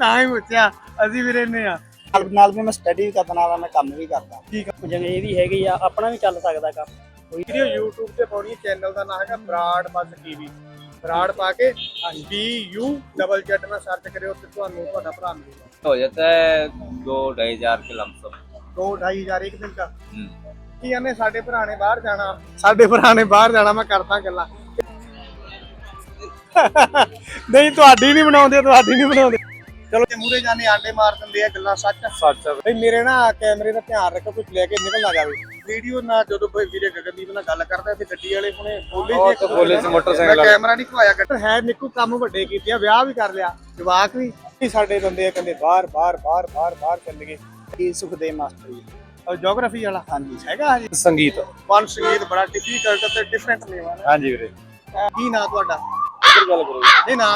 ਤਾਂ ਹੀ ਪੁੱਛਿਆ ਅਸੀਂ ਵੀ ਰਹਿੰਦੇ ਆ ਨਾਲ ਨਾਲ ਵੀ ਮੈਂ ਸਟੱਡੀ ਵੀ ਕਰਦਾ ਨਾਲ ਮੈਂ ਕੰਮ ਵੀ ਕਰਦਾ। ਠੀਕ ਆ। ਜਿਵੇਂ ਇਹ ਵੀ ਹੈਗੀ ਆ ਆਪਣਾ ਵੀ ਚੱਲ ਸਕਦਾ ਕੰਮ। ਵੀਡੀਓ YouTube ਤੇ ਪਾਉਣੀ ਚੈਨਲ ਦਾ ਨਾਮ ਹੈਗਾ ਬਰਾੜ ਬੱਸ ਟੀਵੀ ਬਰਾੜ ਪਾ ਕੇ ਬੀ ਯੂ ਡਬਲ ਜੈਟ ਨਾਲ ਸਰਚ ਕਰਿਓ ਤੇ ਤੁਹਾਨੂੰ ਤੁਹਾਡਾ ਭਰਾ ਮਿਲੇਗਾ। ਹੋ ਜਾਂਦਾ ਹੈ 2 2500 ਕੇ ਲੰਮਸਮ ਇੱਕ ਦਿਨ ਦਾ। ਕੀ ਆਨੇ ਸਾਡੇ ਭਰਾ ਨੇ ਬਾਹਰ ਜਾਣਾ। ਸਾਡੇ ਭਰਾ ਨੇ ਬਾਹਰ ਜਾਣਾ ਮੈਂ ਕਰਦਾ ਗੱਲਾਂ। ਨਹੀਂ ਤੁਹਾਡੀ ਨਹੀਂ ਬਣਾਉਂਦੇ ਤੁਹਾਡੀ ਨਹੀਂ ਬਣਾਉਂਦੇ। ਚਲੋ ਜੇ ਮੂਰੇ ਜਾਣੇ ਆਂਡੇ ਮਾਰ ਦਿੰਦੇ ਆ ਗੱਲਾਂ ਸੱਚ। ਸੱਚ ਆ। ਬਈ ਮੇਰੇ ਨਾ ਕੈਮਰੇ ਦਾ ਧਿਆਨ ਰੱਖੋ ਕੁਝ ਲੈ ਕੇ ਨਿਕਲ ਨਾ ਜਾਵੇ ਵੀਡੀਓ ਨਾਲ ਜਦੋਂ ਕੋਈ ਵੀਰੇ ਗਗਨਦੀਪ ਨਾਲ ਗੱਲ ਕਰਦਾ ਤੇ ਗੱਡੀ ਵਾਲੇ ਹੁਣੇ ਬੋਲੇ ਉਹ ਤਾਂ ਬੋਲੇ ਮੋਟਰਸਾਈਕਲ ਵਾਲੇ। ਕੈਮਰਾ ਨਹੀਂ ਖਵਾਇਆ ਗੱਡੀ ਹੈ ਨਿੱਕੂ ਕੰਮ ਵੱਡੇ ਕੀਤੇ ਆ ਵਿਆਹ ਵੀ ਕਰ ਲਿਆ। ਜਵਾਕ ਵੀ। ਇਹ ਸਾਡੇ ਬੰਦੇ ਆ ਕਹਿੰਦੇ ਬਾਹਰ ਬਾਹਰ ਬਾਹਰ ਬਾਹਰ ਬਾਹਰ ਚੱਲ ਗਏ। ਇਹ ਸੁਖਦੇਵ ਮਾਸਟਰ ਜੀ। ਔਰ ਜੀਓਗ੍ਰਾਫੀ ਵਾਲਾ। ਹਾਂਜੀ। ਹੈਗਾ ਜੀ ਸੰਗੀਤ। ਪੰਜ ਸੰਗੀਤ ਬੜਾ ਡਿਫੀਕਲਟ ਤੇ ਡਿਫਰੈਂਟ ਨੇ। ਵਾਲਾ ਹਾਂਜੀ ਵੀਰੇ। ਕੀ ਨਾਂ ਤੁਹਾਡਾ? ਗੱਲ ਕਰੋ ਨਹੀਂ ਨਾਂ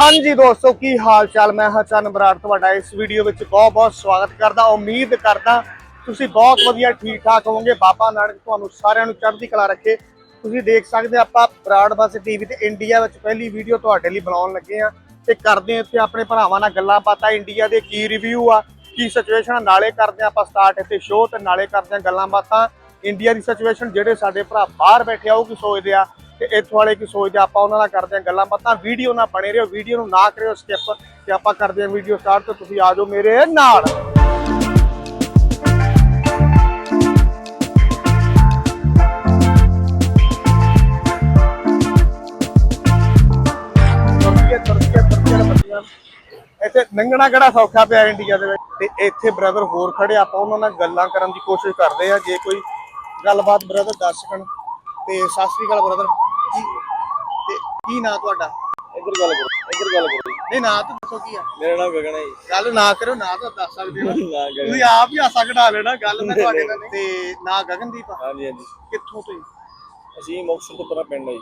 ਹਾਂਜੀ ਦੋਸਤੋ, ਕੀ ਹਾਲ ਚਾਲ ਮੈਂ ਹਾਂ ਚੰਨ ਬਰਾੜ, ਤੁਹਾਡਾ ਇਸ ਵੀਡੀਓ ਵਿੱਚ ਬਹੁਤ ਬਹੁਤ ਸਵਾਗਤ ਕਰਦਾ, ਉਮੀਦ ਕਰਦਾ ਤੁਸੀਂ ਬਹੁਤ ਵਧੀਆ ਠੀਕ ਠਾਕ ਹੋਵੋਗੇ। ਬਾਬਾ ਨਾਨਕ ਤੁਹਾਨੂੰ ਸਾਰਿਆਂ ਨੂੰ ਚੜ੍ਹਦੀ ਕਲਾ ਰੱਖੇ। ਤੁਸੀਂ ਦੇਖ ਸਕਦੇ ਹੋ, ਆਪਾਂ ਬਰਾੜ ਬੱਸ ਟੀਵੀ ਤੇ ਇੰਡੀਆ ਵਿੱਚ ਪਹਿਲੀ ਵੀਡੀਓ ਤੁਹਾਡੇ ਲਈ ਬਣਾਉਣ ਲੱਗੇ ਆ ਤੇ ਕਰਦੇ ਹਾਂ ਇੱਥੇ ਆਪਣੇ ਭਰਾਵਾਂ ਨਾਲ ਗੱਲਾਂ ਬਾਤਾਂ। ਇੰਡੀਆ ਦੇ ਕੀ ਰਿਵਿਊ ਆ, ਕੀ ਸਿਚੁਏਸ਼ਨ ਨਾਲੇ ਕਰਦੇ ਹਾਂ ਆਪਾਂ ਸਟਾਰਟ ਇੱਥੇ ਸ਼ੋਅ ਤੇ ਨਾਲੇ ਕਰਦੇ ਹਾਂ ਗੱਲਾਂ ਬਾਤਾਂ। ਇੰਡੀਆ ਦੀ ਸਿਚੁਏਸ਼ਨ ਜਿਹੜੇ ਸਾਡੇ ਭਰਾ ਬਾਹਰ ਬੈਠੇ ਆ, ਉਹ ਕੀ ਸੋਚਦੇ ਆ? ਤੇ ਇੱਥੋਂ ਵਾਲੇ ਕੀ ਸੋਚਦੇ ਆਪਾਂ ਉਹਨਾਂ ਨਾਲ ਕਰਦੇ ਹਾਂ ਗੱਲਾਂ ਬਾਤਾਂ, ਵੀਡੀਓ ਨਾਲ ਬਣੇ ਰਹੋ, ਵੀਡੀਓ ਨੂੰ ਨਾ ਕਰਿਓ ਸਕਿਪ ਤੇ ਆਪਾਂ ਕਰਦੇ ਹਾਂ ਵੀਡੀਓ ਸਟਾਰਟ ਤੇ ਤੁਸੀਂ ਆ ਜਾਓ ਮੇਰੇ ਨਾਲ। ਇੱਥੇ ਲੰਘਣਾ ਕਿਹੜਾ ਸੌਖਾ ਪਿਆ ਇੰਡੀਆ ਦੇ ਵਿੱਚ? ਤੇ ਇੱਥੇ ਬ੍ਰਦਰ ਹੋਰ ਖੜੇ ਆਪਾਂ ਉਹਨਾਂ ਨਾਲ ਗੱਲਾਂ ਕਰਨ ਦੀ ਕੋਸ਼ਿਸ਼ ਕਰਦੇ ਆ ਜੇ ਕੋਈ ਗੱਲਬਾਤ ਬ੍ਰਦਰ ਦੱਸ ਸਕਣ। ਤੇ ਸਤਿ ਸ੍ਰੀ ਅਕਾਲ ਬ੍ਰਦਰ ਕੀ ਨਾਂ ਤੁਹਾਡਾ? ਇੱਧਰ ਗੱਲ ਕਰੋ ਇੱਧਰ ਗੱਲ ਕਰੋ ਨਹੀਂ ਨਾਂ ਤਾਂ ਦੱਸੋ ਕੀ ਆ? ਮੇਰਾ ਨਾਮ ਗਗਨ ਹੈ ਗੱਲ ਨਾ ਕਰੋ ਨਾਂ ਤਾਂ ਦੱਸ ਸਕਦੇ ਹੋ। ਤੁਸੀਂ ਆਪ ਹੀ ਆਸਾ ਘਟਾ ਲੈਣਾ ਗੱਲ ਮੈਂ ਤੁਹਾਡੇ ਨਾਲ ਤੇ ਨਾਂ ਗਗਨਦੀਪ ਹਾਂਜੀ ਹਾਂਜੀ। ਕਿੱਥੋਂ ਤੁਸੀਂ ਅਸੀਂ ਮੁਕਸਰ ਤੋਂ ਪਰਾ ਪਿੰਡ ਹੈ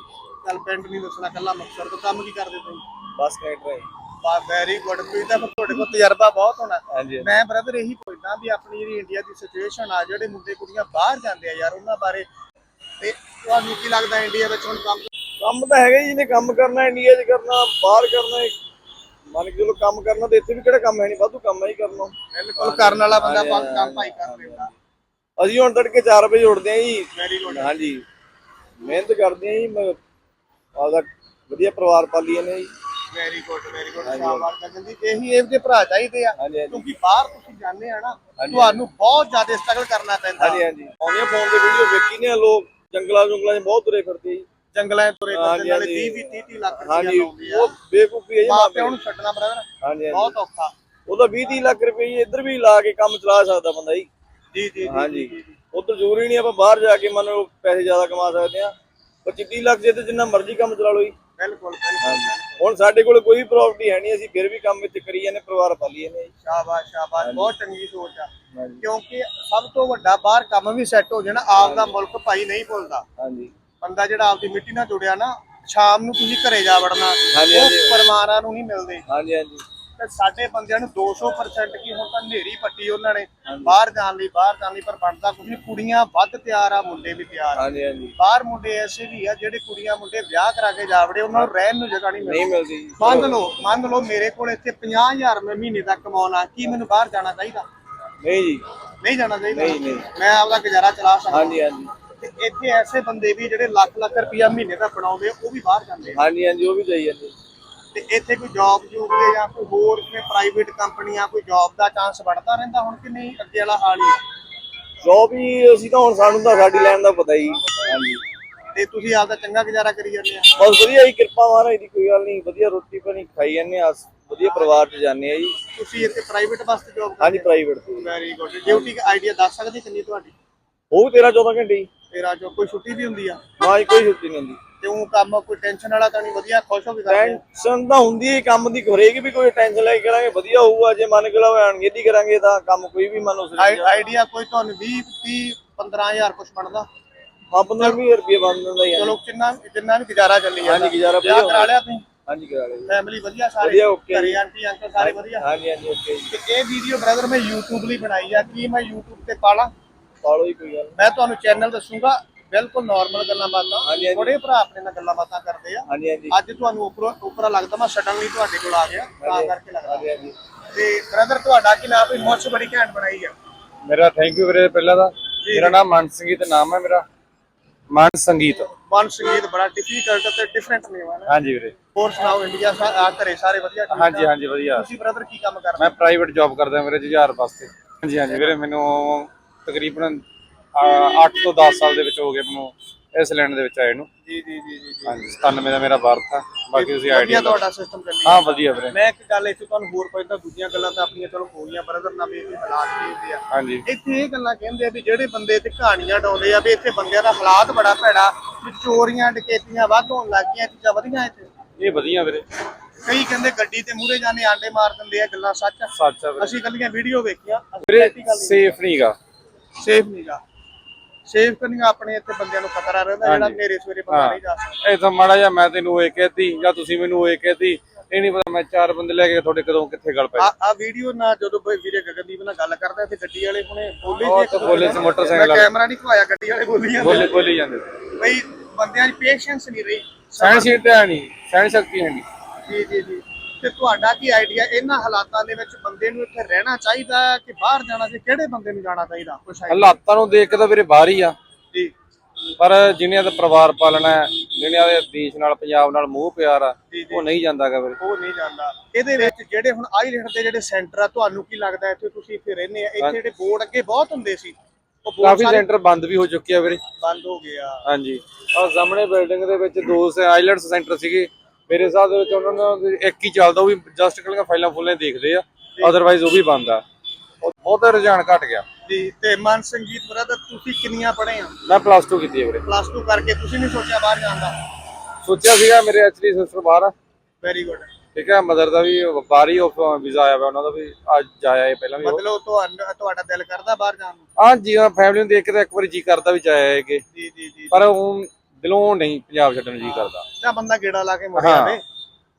ਕੱਲ ਪਿੰਡ ਨਹੀਂ ਦੱਸਣਾ ਕੱਲਾ ਮੁਕਸਰ ਤੋਂ ਕੰਮ ਕੀ ਕਰਦੇ ਤੁਸੀਂ? ਬਸ ਕਨੈਕਟਰ ਹੈ ਬਾ ਵੈਰੀ ਗੁੱਡ ਤੁਸੀਂ ਤਾਂ ਤੁਹਾਡੇ ਕੋਲ ਤਜਰਬਾ ਬਹੁਤ ਹੋਣਾ। ਮੈਂ ਬ੍ਰਦਰ ਇਹੀ ਪੁੱਛਦਾ ਵੀ ਆਪਣੀ ਜਿਹੜੀ ਇੰਡੀਆ ਦੀ ਸਿਚੁਏਸ਼ਨ ਆ ਜਿਹੜੇ ਮੁੰਡੇ ਕੁੜੀਆਂ ਬਾਹਰ ਜਾਂਦੇ ਆ ਯਾਰ ਉਹਨਾਂ ਬਾਰੇ। ਤੇ ਤੁਹਾਨੂੰ ਕੀ ਲੱਗਦਾ ਇੰਡੀਆ ਵਿੱਚ ਹੁਣ ਕੰਮ ਕੰਮ ਤਾਂ ਹੈਗਾ ਜੀ ਨੇ ਕੰਮ ਕਰਨਾ ਇੰਡੀਆ 'ਚ ਕਰਨਾ ਬਾਹਰ ਕਰਨਾ ਮੰਨ ਕੇ ਚਲੋ ਕੰਮ ਕਰਨਾ ਤੇ ਇੱਥੇ ਵੀ ਕਿਹੜਾ ਕੰਮ ਹੈ ਨਹੀਂ ਵਾਧੂ ਕੰਮ ਹੈ ਹੀ ਕਰਨਾ। ਬਿਲਕੁਲ ਕਰਨ ਵਾਲਾ ਬੰਦਾ ਕੰਮ ਭਾਈ ਕਰ ਲੈਂਦਾ ਅਸੀਂ ਹੁਣ ਤੜਕੇ 4 ਵਜੇ ਉੱਠਦੇ ਆਂ ਜੀ। ਵੈਰੀ ਗੁੱਡ ਹਾਂਜੀ। ਮਿਹਨਤ ਕਰਦੇ ਆਂ ਜੀ ਮ- ਆਪਦਾ ਵਧੀਆ ਪਰਿਵਾਰ ਪਾਲੀ ਜਾਂਦੇ ਜੀ। ਵੈਰੀ ਗੁੱਡ ਵੈਰੀ ਗੁੱਡ ਸ਼ਾਬਾਸ਼ ਕਹਿੰਦੀ ਇਹੀ ਇਹੋ ਜਿਹੇ ਭਰਾ ਚਾਹੀਦੇ ਆ ਹਾਂਜੀ ਹਾਂਜੀ। ਕਿਉਂਕਿ ਬਾਹਰ ਤੁਸੀਂ ਜਾਂਦੇ ਆ ਨਾ ਹਾਂਜੀ। ਤੁਹਾਨੂੰ ਬਹੁਤ ਜ਼ਿਆਦਾ ਸਟਰਗਲ ਕਰਨਾ ਪੈਂਦਾ। ਹਾਂਜੀ ਹਾਂਜੀ। ਆਉਂਦੀਆਂ ਫੋਨ ਤੇ ਵੀਡੀਓ ਵੇਖੀ ਨੇ ਲੋਕ ਜੰਗਲਾਂ ਜੰਗਲਾਂ 'ਚ ਬਹੁਤ ਤੁਰੇ ਫਿਰਦੇ ਜੀ। ਜੰਗਲਾਂ 'ਚ ਤੁਰੇ ਫਿਰਦੇ ਨਾਲੇ ਹਾਂਜੀ। 20 20 30 ਲੱਖ ਰੁਪਏ ਹਾਂਜੀ ਲਾਉਂਦੇ ਆ। ਉਹ ਬੇਕੂਫੀ ਹੈ ਜੀ ਮਾਪਿਆਂ ਮਾਪਿਆਂ ਨੂੰ ਛੱਡਣਾ ਬ੍ਰਦਰ ਬਹੁਤ ਔਖਾ। ਉਹਦਾ 20 30 ਲੱਖ ਰੁਪਏ ਇੱਧਰ ਵੀ ਲਾ ਕੇ ਕੰਮ ਚਲਾ ਸਕਦਾ ਬੰਦਾ ਜੀ। ਜੀ ਜੀ ਹਾਂਜੀ। ਉਧਰ ਜ਼ਰੂਰੀ ਨਹੀਂ ਆਪਾਂ ਬਾਹਰ ਜਾ ਕੇ ਮੰਨ ਲਓ ਪੈਸੇ ਜ਼ਿਆਦਾ ਕਮਾ ਸਕਦੇ ਆ 25 30 ਲੱਖ ਜੇ ਤੇ ਜਿੰਨਾ ਮਰਜ਼ੀ ਕੰਮ ਚਲਾ ਲਓ ਜੀ। ਬਿਲਕੁਲ ਬਿਲਕੁਲ ਹੁਣ ਸਾਡੇ ਕੋਲ ਕੋਈ ਪ੍ਰਾਪਰਟੀ ਹੈ ਨਹੀਂ ਅਸੀਂ ਫਿਰ ਵੀ ਕੰਮ ਇੱਥੇ ਕਰੀ ਜਾਂਦੇ ਪਰਿਵਾਰ ਪਾਲੀ ਜਾਂਦੇ ਸ਼ਾਬਾਸ਼ ਸ਼ਾਬਾਸ਼। ਬਹੁਤ ਚੰਗੀ ਸੋਚ ਆ। ਕਿਉਂਕਿ ਸਭ ਤੋਂ ਵੱਡਾ ਬਾਹਰ ਕੰਮ ਵੀ ਸੈੱਟ ਹੋ ਜਾਣਾ ਆਪ ਦਾ ਮੁਲਕ ਭਾਈ ਨਹੀਂ ਭੁੱਲਦਾ। ਹਾਂਜੀ। ਬੰਦਾ ਜਿਹੜਾ ਆਪਦੀ ਮਿੱਟੀ ਨਾਲ ਜੁੜਿਆ ਨਾ ਸ਼ਾਮ ਨੂੰ ਤੁਸੀਂ ਘਰੇ ਜਾ ਵੜਨਾ ਹਾਂਜੀ, ਉਹ ਹਾਂਜੀ। ਪਰਿਵਾਰਾਂ ਨੂੰ ਨਹੀਂ ਮਿਲਦੇ। ਹਾਂਜੀ ਹਾਂਜੀ। ਤੇ ਸਾਡੇ ਬੰਦਿਆਂ ਨੂੰ 200% ਕੀ ਹੁਣ ਤਾਂ ਨੇਰੀ ਪੱਟੀ ਉਹਨਾਂ ਨੇ। ਬਾਹਰ ਜਾਣ ਲਈ ਬਾਹਰ ਜਾਣ ਲਈ ਪਰ ਬਣਦਾ ਕੁਝ ਨਹੀਂ। ਕੁੜੀਆਂ ਵੱਧ ਤਿਆਰ ਆ ਮੁੰਡੇ ਵੀ ਤਿਆਰ ਆ। ਹਾਂਜੀ ਹਾਂਜੀ। ਬਾਹਰ ਮੁੰਡੇ ਐਸੇ ਵੀ ਆ ਜਿਹੜੇ ਕੁੜੀਆਂ ਮੁੰਡੇ ਵਿਆਹ ਕਰਾ ਕੇ ਜਾ ਵੜੇ ਉਹਨਾਂ ਨੂੰ ਰਹਿਣ ਨੂੰ ਜਗ੍ਹਾ ਨਹੀਂ ਨਹੀਂ ਮਿਲਦੀ। ਮਿਲਦੀ। ਜੀ। ਮੰਨ ਲਓ ਮੰਨ ਲਓ ਮੇਰੇ ਕੋਲ ਇੱਥੇ 50000 ਮੈਂ ਮਹੀਨੇ ਦਾ ਕਮਾਉਣਾ ਕੀ ਮੈਨੂੰ ਬਾਹਰ ਜਾਣਾ ਚਾਹੀਦਾ? ਨਹੀਂ ਜੀ। ਨਹੀਂ ਜਾਣਾ ਚਾਹੀਦਾ। ਨਹੀਂ, ਨਹੀਂ। ਮੈਂ ਆਪਦਾ ਗੁਜ਼ਾਰਾ ਚਲਾ ਸਕਦਾ। ਹਾਂਜੀ ਹਾਂਜੀ। ਤੇ ਇੱਥੇ ਐਸੇ ਬੰਦੇ ਵੀ ਜਿਹੜੇ ਲੱਖ ਲੱਖ ਰੁਪਇਆ ਮਹੀਨੇ ਦਾ ਬਣਾਉਂਦੇ ਆ, ਉਹ ਵੀ ਬਾਹਰ ਜਾਂਦੇ ਆ। ਹਾਂਜੀ ਹਾਂਜੀ ਉਹ ਵੀ ਜਾਈ ਜਾਂਦੇ ਤੇ ਇੱਥੇ ਕੋਈ ਜੌਬ ਜੂਬ ਦੇ ਜਾਂ ਕੋਈ ਹੋਰ ਕਿਵੇਂ ਪ੍ਰਾਈਵੇਟ ਕੰਪਨੀਆਂ ਕੋਈ ਜੌਬ ਦਾ ਚਾਂਸ ਬਣਦਾ ਰਹਿੰਦਾ ਹੁਣ ਕਿ ਨਹੀਂ ਅੱਗੇ ਵਾਲਾ ਹਾਲ ਹੀ ਆ? ਜੋਬ ਹੀ ਅਸੀਂ ਤਾਂ ਹੁਣ ਸਾਨੂੰ ਤਾਂ ਸਾਡੀ ਲੈਣ ਦਾ ਪਤਾ ਹੀ ਹਾਂਜੀ। ਤੇ ਤੁਸੀਂ ਆਪਦਾ ਚੰਗਾ ਗੁਜ਼ਾਰਾ ਕਰੀ ਜਾਂਦੇ ਆ? ਬਸ ਵਧੀਆ ਹੀ ਕਿਰਪਾ ਮਹਾਰਾਜ ਦੀ ਕੋਈ ਗੱਲ ਨਹੀਂ ਵਧੀਆ ਰੋਟੀ ਪਾਣੀ ਖਾਈ ਜਾਂਦੇ ਆ ਵਧੀਆ ਪਰਿਵਾਰ 'ਚ ਜਾਂਦੇ ਆ ਜੀ। ਤੁਸੀਂ ਇੱਥੇ ਪ੍ਰਾਈਵੇਟ ਬੱਸ ਤੇ ਜੌਬ ਹਾਂਜੀ ਪ੍ਰਾਈਵੇਟ ਤੇ। ਵੈਰੀ ਗੁੱਡ ਡਿਊਟੀ ਆਈਡੀਆ ਦੱਸ ਸਕਦੇ ਕਿੰਨੀ ਤੁਹਾਡੀ? ਉਹ 13 14 ਘੰਟੇ ਹੀ। ਤੇਰਾ ਜੋ ਕੋਈ ਛੁੱਟੀ ਵੀ ਹੁੰਦੀ ਆ? ਨਾ ਜੀ ਕੋਈ ਛੁੱਟੀ ਨਹੀਂ ਹੁੰਦੀ। ਤੇ ਉਹ ਕੰਮ ਕੋਈ ਟੈਨਸ਼ਨ ਵਾਲਾ ਤਾਂ ਨਹੀਂ? ਵਧੀਆ ਖੁਸ਼ ਹੋ ਕੇ ਕਰਦੇ ਟੈਨਸ਼ਨ ਤਾਂ ਹੁੰਦੀ ਹੈ ਕੰਮ ਦੀ ਹਰੇਕ ਵੀ ਕੋਈ ਟੈਨਸ਼ਨ ਲੈ ਕੇ ਕਰਾਂਗੇ ਵਧੀਆ ਹੋਊਗਾ ਜੇ ਮੰਨ ਕੇ ਲਾਓ ਅਣਗਹਿਲੀ ਕਰਾਂਗੇ ਤਾਂ ਕੰਮ ਕੋਈ ਵੀ ਮੰਨ ਆ। ਆਈਡੀਆ ਕੋਈ ਤੁਹਾਨੂੰ 20 30 15000 ਕੁਝ ਬਣਦਾ? ਹਾਂ 15 ਰੁਪਏ ਬਣ ਜਾਂਦਾ ਚਲੋ ਕਿੰਨਾ ਜਿੰਨਾ ਵੀ ਗੁਜ਼ਾਰਾ ਚੱਲੀ ਜਾਂਦਾ। ਹਾਂਜੀ, ਗੁਜ਼ਾਰਾ ਵਿਆਹ ਵਧੀਆ ਕਰਾ ਲਿਆ ਤੁਸੀਂ? ਹਾਂਜੀ ਕਰਾ ਜੀ। ਫੈਮਿਲੀ ਵਧੀਆ ਸਾਰੇ? ਵਧੀਆ, okay ਘਰੇ ਆਂਟੀ ਅੰਕਲ ਸਾਰੇ ਵਧੀਆ? ਹਾਂਜੀ ਹਾਂਜੀ ਓਕੇ ਜੀ। ਤੇ ਇਹ ਵੀਡੀਓ ਬ੍ਰਦਰ ਮੈਂ YouTube ਲਈ ਬਣਾਈ ਆ। ਕੀ ਮੈਂ YouTube ਤੇ ਪਾਲਾਂ? ਪਾਲੋ ਹੀ ਕੋਈ ਗੱਲ ਮੈਂ ਤੁਹਾਨੂੰ ਚੈਨਲ ਦੱਸੂਗਾ ਬਿਲਕੁਲ ਨਾਰਮਲ ਗੱਲਾਂ ਬਾਤਾਂ। ਹਾਂਜੀ, ਹਾਂਜੀ। ਬੜੇ ਭਰਾ ਆਪਣੇ ਨਾਲ ਗੱਲਾਂ ਬਾਤਾਂ ਕਰਦੇ ਆ। ਹਾਂਜੀ ਹਾਂਜੀ। ਅੱਜ ਤੁਹਾਨੂੰ ਉੱਪਰੋਂ ਉੱਪਰ ਲੱਗਦਾ ਮੈਂ ਸਡਨਲੀ ਤੁਹਾਡੇ ਕੋਲ ਆ ਗਿਆ ਤਾਂ ਕਰਕੇ ਲੱਗਦਾ। ਹਾਂਜੀ ਹਾਂਜੀ। ਤੇ ਬ੍ਰਦਰ ਤੁਹਾਡਾ ਕੀ ਨਾਮ? ਹੈ ਮੁੱਛ ਬੜੀ ਘੈਂਟ ਬਣਾਈ ਆ। ਮੇਰਾ ਥੈਂਕ ਯੂ ਵੀਰੇ ਪਹਿਲਾਂ ਦਾ ਮੇਰਾ ਨਾਮ ਮਨ ਸੰਗੀਤ ਨਾਮ ਹੈ ਮੇਰਾ। ਮਨ ਸੰਗੀਤ। ਮਨ ਸੰਗੀਤ ਬੜਾ ਡਿਫਿਕਲਟ ਤੇ ਡਿਫਰੈਂਟ ਨੇਮ ਹੈ ਹਾਂਜੀ ਵੀਰੇ। ਹੋਰ ਸੁਣਾਓ ਇੰਡੀਆ ਸਾ ਆ ਘਰੇ ਸਾਰੇ ਵਧੀਆ ਠੀਕ ਹਾਂਜੀ? ਹਾਂਜੀ ਵਧੀਆ। ਤੁਸੀਂ ਬ੍ਰਦਰ ਕੀ ਕੰਮ ਕਰਦੇ? ਮੈਂ ਪ੍ਰਾਈਵੇਟ ਜੌਬ ਕਰਦਾ ਮੇਰੇ ਜੁਝਾਰ ਵਾਸਤੇ। ਹਾਂਜੀ ਹਾਂਜੀ ਵੀਰੇ ਮੈਨੂੰ ਤਕਰੀਬਨ 8 ਤੋਂ 10 ਸਾਲ ਦੇ ਵਿੱਚ ਹੋ ਗਏ ਮੈਨੂੰ ਇਸ ਲੈਂਡ ਦੇ ਵਿੱਚ ਆਏ ਨੂੰ। ਜੀ ਜੀ ਜੀ ਜੀ ਹਾਂਜੀ 97 ਦਾ ਮੇਰਾ ਬਰਥ ਆ ਬਾਕੀ ਤੁਸੀਂ ਆਈਡੀਆ ਤੁਹਾਡਾ ਸਿਸਟਮ ਚੱਲੀ ਹਾਂ ਵਧੀਆ ਵੀਰੇ। ਮੈਂ ਇੱਕ ਗੱਲ ਇੱਥੇ ਤੁਹਾਨੂੰ ਹੋਰ ਪੁੱਛਦਾ ਦੂਜੀਆਂ ਗੱਲਾਂ ਤਾਂ ਆਪਣੀਆਂ ਚਲੋ ਹੋ ਗਈਆਂ ਬ੍ਰਦਰ ਨਾਲ ਵੀ ਹਾਲਾਤ ਕੀ ਹੁੰਦੇ ਆ। ਹਾਂਜੀ। ਇੱਥੇ ਇਹ ਗੱਲਾਂ ਕਹਿੰਦੇ ਆ ਵੀ ਜਿਹੜੇ ਬੰਦੇ ਤੇ ਕਹਾਣੀਆਂ ਡਾਉਂਦੇ ਆ ਵੀ ਇੱਥੇ ਬੰਦਿਆਂ ਦਾ ਹਾਲਾਤ ਬੜਾ ਭੈੜਾ ਵੀ ਚੋਰੀਆਂ ਡਕੈਤੀਆਂ ਵੱਧ ਹੋਣ ਲੱਗ ਗਈਆਂ ਚੀਜ਼ਾਂ ਵਧੀਆਂ ਇੱਥੇ? ਇਹ ਵਧੀਆ ਵੀਰੇ। ਕਈ ਕਹਿੰਦੇ ਗੱਡੀ ਤੇ ਮੂਹਰੇ ਜਾਣੇ ਆਂਡੇ ਮਾਰ ਦਿੰਦੇ ਆ ਗੱਲਾਂ ਸੱਚ ਸੱਚ ਅਸੀਂ ਕੱਲੀਆਂ ਵੀਡੀਓ ਵੇਖੀਆਂ ਵੀਰੇ ਸੇਫ ਨਹੀਂਗਾ ਸੇਫ ਨਹੀਂਗਾ। ਸੇਫ ਕਰਨੀਆਂ ਆਪਣੇ ਇੱਥੇ ਬੰਦਿਆਂ ਨੂੰ ਖਤਰਾ ਰਹਿੰਦਾ ਜਿਹੜਾ। ਨੇਰੇ ਸਵੇਰੇ ਬੰਦਾ ਨਹੀਂ ਜਾ ਸਕਦਾ। ਇਹ ਤਾਂ ਮਾੜਾ ਜਿਹਾ ਮੈਂ ਤੈਨੂੰ ਇਹ ਕਹਿਤੀ ਜਾਂ ਤੁਸੀਂ ਮੈਨੂੰ ਇਹ ਕਹਿਤੀ ਇਹ ਨਹੀਂ ਪਤਾ ਮੈਂ ਚਾਰ ਬੰਦੇ ਲੈ ਕੇ ਤੁਹਾਡੇ ਕਦੋਂ ਕਿੱਥੇ ਗੱਲ ਪੈ ਆ ਆ ਵੀਡੀਓ ਨਾਲ ਜਦੋਂ ਬਈ ਵੀਰੇ ਗਗਨਦੀਪ ਨਾਲ ਗੱਲ ਕਰਦਾ ਤੇ ਗੱਡੀ ਵਾਲੇ ਹੁਣੇ ਬੋਲੀ ਤਾਂ ਬੋਲੇ ਸੀ ਮੋਟਰਸਾਈਕਲ। ਕੈਮਰਾ ਨਹੀਂ ਖਵਾਇਆ ਗੱਡੀ ਵਾਲੇ ਬੋਲੀ ਜਾਂਦੇ ਬੋਲੇ ਬੋਲੀ ਜਾਂਦੇ ਬਈ ਬੰਦਿਆਂ 'ਚ ਪੇਸ਼ੈਂਸ ਨਹੀਂ ਰਹੀ। ਸ਼ੀਲ ਹੈ ਨਹੀਂ ਸਹਿਣ ਸ਼ਕਤੀ ਹੈ ਨਹੀਂ। ਜੀ ਜੀ ਜੀ। ਤੇ ਤੁਹਾਡਾ ਕੀ ਆਈਡੀਆ ਇਹਨਾਂ ਹਾਲਾਤਾਂ ਦੇ ਵਿੱਚ ਬੰਦੇ ਨੂੰ ਇੱਥੇ ਰਹਿਣਾ ਚਾਹੀਦਾ ਕਿ ਬਾਹਰ ਜਾਣਾ ਚਾਹੀਦਾ ਕਿਹੜੇ ਬੰਦੇ ਨੂੰ ਜਾਣਾ ਚਾਹੀਦਾ? ਕੁਛ? ਹਾਲਾਤਾਂ ਨੂੰ ਦੇਖ ਕੇ ਤਾਂ ਵੀਰੇ ਬਾਹਰ ਹੀ ਆ। ਜੀ। ਪਰ ਜਿਹਨੇ ਦਾ ਪਰਿਵਾਰ ਪਾਲਣਾ ਹੈ ਜਿਹਨੇ ਦੇ ਦੇਸ਼ ਨਾਲ ਪੰਜਾਬ ਨਾਲ ਮੋਹ ਪਿਆਰ ਆ। ਉਹ ਨਹੀਂ ਜਾਂਦਾਗਾ ਵੀਰੇ। ਉਹ ਨਹੀਂ ਜਾਂਦਾ। ਇਹਦੇ ਵਿੱਚ ਜਿਹੜੇ ਹੁਣ ਆਈਲੈਂਡ ਦੇ ਜਿਹੜੇ ਸੈਂਟਰ ਆ ਤੁਹਾਨੂੰ ਕੀ ਲੱਗਦਾ ਇੱਥੇ ਤੁਸੀਂ ਇੱਥੇ ਰਹਿੰਦੇ ਆ। ਇੱਥੇ ਜਿਹੜੇ ਬੋਰਡ ਅੱਗੇ ਬਹੁਤ ਹੁੰਦੇ ਸੀ। ਕਾਫੀ ਸੈਂਟਰ ਬੰਦ ਵੀ ਹੋ ਚੁੱਕੇ ਆ ਵੀਰੇ। ਬੰਦ ਹੋ ਗਏ ਆ। ਹਾਂਜੀ। ਆ ਸਾਹਮਣੇ ਬਿਲਡਿੰਗ ਦੇ ਵਿੱਚ ਦੋ ਆਈਲੈਂਡਸ ਸੈਂਟਰ ਸੀਗੇ। ਮੇਰੇ ਹਿਸਾਬ ਦੇ ਵਿੱਚ ਉਹਨਾਂ ਦਾ ਇੱਕ ਹੀ ਚੱਲਦਾ ਉਹ ਵੀ ਜਸਟ ਕੱਲੀਆਂ ਫਾਈਲਾਂ ਫੁੱਲਾਂ ਦੇਖਦੇ ਆ ਅਦਰਵਾਈਜ਼ ਉਹ ਵੀ ਬੰਦ ਆ। ਬਹੁਤ ਰੁਝਾਨ ਘਟ ਗਿਆ। ਜੀ ਤੇ ਮਨ ਸੰਗੀਤ ਬ੍ਰਦਰ ਤੁਸੀਂ ਕਿੰਨੀਆਂ ਪੜ੍ਹੇ ਆ? ਮੈਂ ਪਲੱਸ 2 ਕੀਤੀ ਹੈ ਵੀਰੇ। ਪਲੱਸ 2 ਕਰਕੇ ਤੁਸੀਂ ਨਹੀਂ ਸੋਚਿਆ ਬਾਹਰ ਜਾਣ ਦਾ? ਸੋਚਿਆ ਸੀਗਾ ਮੇਰੇ ਐਕਚੁਅਲੀ ਸਿਸਟਰ ਬਾਹਰ ਆ। ਵੈਰੀ ਗੁੱਡ ਠੀਕ ਹੈ ਮਦਰ ਦਾ ਵੀ ਬਾਹਰ ਹੀ ਵੀਜ਼ਾ ਆਇਆ ਵਾ ਉਹਨਾਂ ਦਾ ਵੀ ਅੱਜ ਜਾਇਆ ਇਹ ਪਹਿਲਾਂ ਵੀ। ਮਤਲਬ ਤੁਹਾਨੂੰ ਤੁਹਾਡਾ ਦਿਲ ਕਰਦਾ ਬਾਹਰ ਜਾਣ ਨੂੰ? ਹਾਂ ਜੀ ਹਾਂ ਫੈਮਿਲੀ ਨੂੰ ਦੇਖ ਕੇ ਤਾਂ ਇੱਕ ਵਾਰੀ ਜੀ ਕਰਦਾ ਵੀ ਜਾਇਆ ਹੈ ਕਿ ਜੀ ਜੀ ਜੀ। ਪਰ ਉਹ ਦਿਲੋਂ ਨਹੀਂ ਪੰਜਾਬ ਛੱਡਣ ਨੂੰ ਜੀ ਕਰਦਾ। ਜਾਂ ਬੰਦਾ ਗੇੜਾ ਲਾ ਕੇ ਮੁੜ ਹਾਂ। ਆਵੇ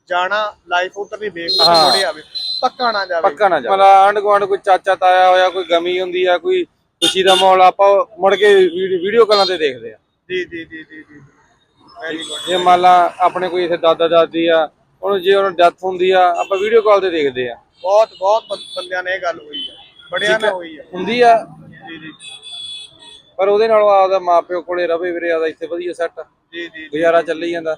ਜਾਣਾ ਲਾਈਫ ਉਧਰ ਵੀ ਵੇਖ ਕੇ ਹਾਂ। ਮੁੜੇ ਆਵੇ ਪੱਕਾ ਨਾ ਜਾਵੇ। ਪੱਕਾ ਨਾ ਜਾ ਮਤਲਬ ਆਂਢ ਗੁਆਂਢ ਕੋਈ ਚਾਚਾ ਤਾਇਆ ਹੋਇਆ ਕੋਈ ਗਮੀ ਹੁੰਦੀ ਆ ਕੋਈ ਖੁਸ਼ੀ ਦਾ ਮਾਹੌਲ ਆਪਾਂ ਮੁੜ ਕੇ ਵੀਡੀਓ ਕਾਲਾਂ ਤੇ ਦੇਖਦੇ ਆ। ਜੀ ਜੀ ਜੀ ਜੀ ਜੀ। ਵੈਰੀ ਗੁੱਡ ਜੇ ਮੰਨ ਲਾ ਆਪਣੇ ਕੋਈ ਇੱਥੇ ਦਾਦਾ ਦਾਦੀ ਆ ਉਹਨੂੰ ਜੇ ਉਹਨਾਂ ਡੈਥ ਹੁੰਦੀ ਆ ਆਪਾਂ ਵੀਡੀਓ ਕਾਲ ਤੇ ਦੇਖਦੇ ਆ। ਬਹੁਤ ਬਹੁਤ ਬੰ- ਬੰਦਿਆਂ ਨੇ ਇਹ ਗੱਲ ਹੋਈ ਆ। ਬੜਿਆਂ ਨਾਲ ਹੋਈ ਆ। ਹੁੰਦੀ ਆ। ਜੀ ਜੀ। ਪਰ ਉਹਦੇ ਨਾਲੋਂ ਆਪਦਾ ਮਾਪਿਓ ਕੋਲੇ ਰਵੇ ਵੀਰੇ ਆਦਾ ਇੱਥੇ ਵਧੀਆ ਸੈੱਟ ਜੀ ਜੀ। ਗੁਜ਼ਾਰਾ ਚੱਲੀ ਜਾਂਦਾ।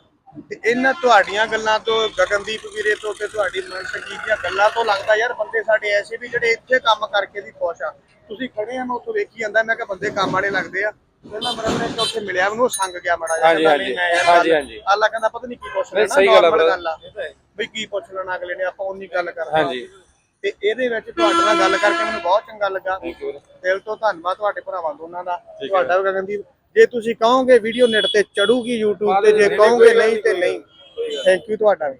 ਤੇ ਇਹਨਾਂ ਤੁਹਾਡੀਆਂ ਗੱਲਾਂ ਤੋਂ ਗਗਨਦੀਪ ਵੀਰੇ ਤੋਂ ਤੇ ਤੁਹਾਡੀ ਮਨ ਸੰਗੀਤ ਦੀਆਂ ਗੱਲਾਂ ਤੋਂ ਲੱਗਦਾ ਯਾਰ ਬੰਦੇ ਸਾਡੇ ਐਸੇ ਵੀ ਜਿਹੜੇ ਇੱਥੇ ਕੰਮ ਕਰਕੇ ਵੀ ਖੁਸ਼ ਆ। ਤੁਸੀਂ ਖੜੇ ਆ ਮੈਂ ਉੱਥੋਂ ਵੇਖੀ ਜਾਂਦਾ ਮੈਂ ਕਿਹਾ ਬੰਦੇ ਕੰਮ ਵਾਲੇ ਲੱਗਦੇ ਆ। ਪਹਿਲਾਂ ਮੇਰਾ ਨੇ ਉੱਥੇ ਮਿਲਿਆ ਮੈਨੂੰ ਸੰਗ ਗਿਆ ਮੜਾ ਜਿਹਾ ਹਾਂਜੀ, ਮੈਂ ਹਾਂਜੀ। ਅੱਲਾ ਕਹਿੰਦਾ ਪਤਾ ਨਹੀਂ ਕੀ ਪੁੱਛ ਲੈਣਾ ਸਹੀ ਗੱਲ ਆ ਵੀ ਕੀ ਪੁੱਛ ਲੈਣਾ ਅਗਲੇ ਨੇ ਆਪਾਂ ਉਨੀ ਗੱਲ ਕਰਨਾ ਹਾਂਜੀ। ਤੇ ਇਹਦੇ ਵਿੱਚ ਤੁਹਾਡੇ ਨਾਲ ਗੱਲ ਕਰਕੇ ਮੈਨੂੰ ਬਹੁਤ ਚੰਗਾ ਲੱਗਾ। ਦਿਲ ਤੋਂ ਧੰਨਵਾਦ ਤੁਹਾਡੇ ਭਰਾਵਾਂ ਦੋਨਾਂ ਦਾ। ਤੁਹਾਡਾ ਵੀ ਗਗਨਦੀਪ ਜੇ ਤੁਸੀਂ ਕਹੋਗੇ ਵੀਡੀਓ ਨੈਟ ਤੇ ਚੜੂਗੀ YouTube ਤੇ ਜੇ ਕਹੋਗੇ ਨਹੀਂ ਤੇ ਨਹੀਂ ਥੈਂਕ ਯੂ ਤੁਹਾਡਾ ਵੀ।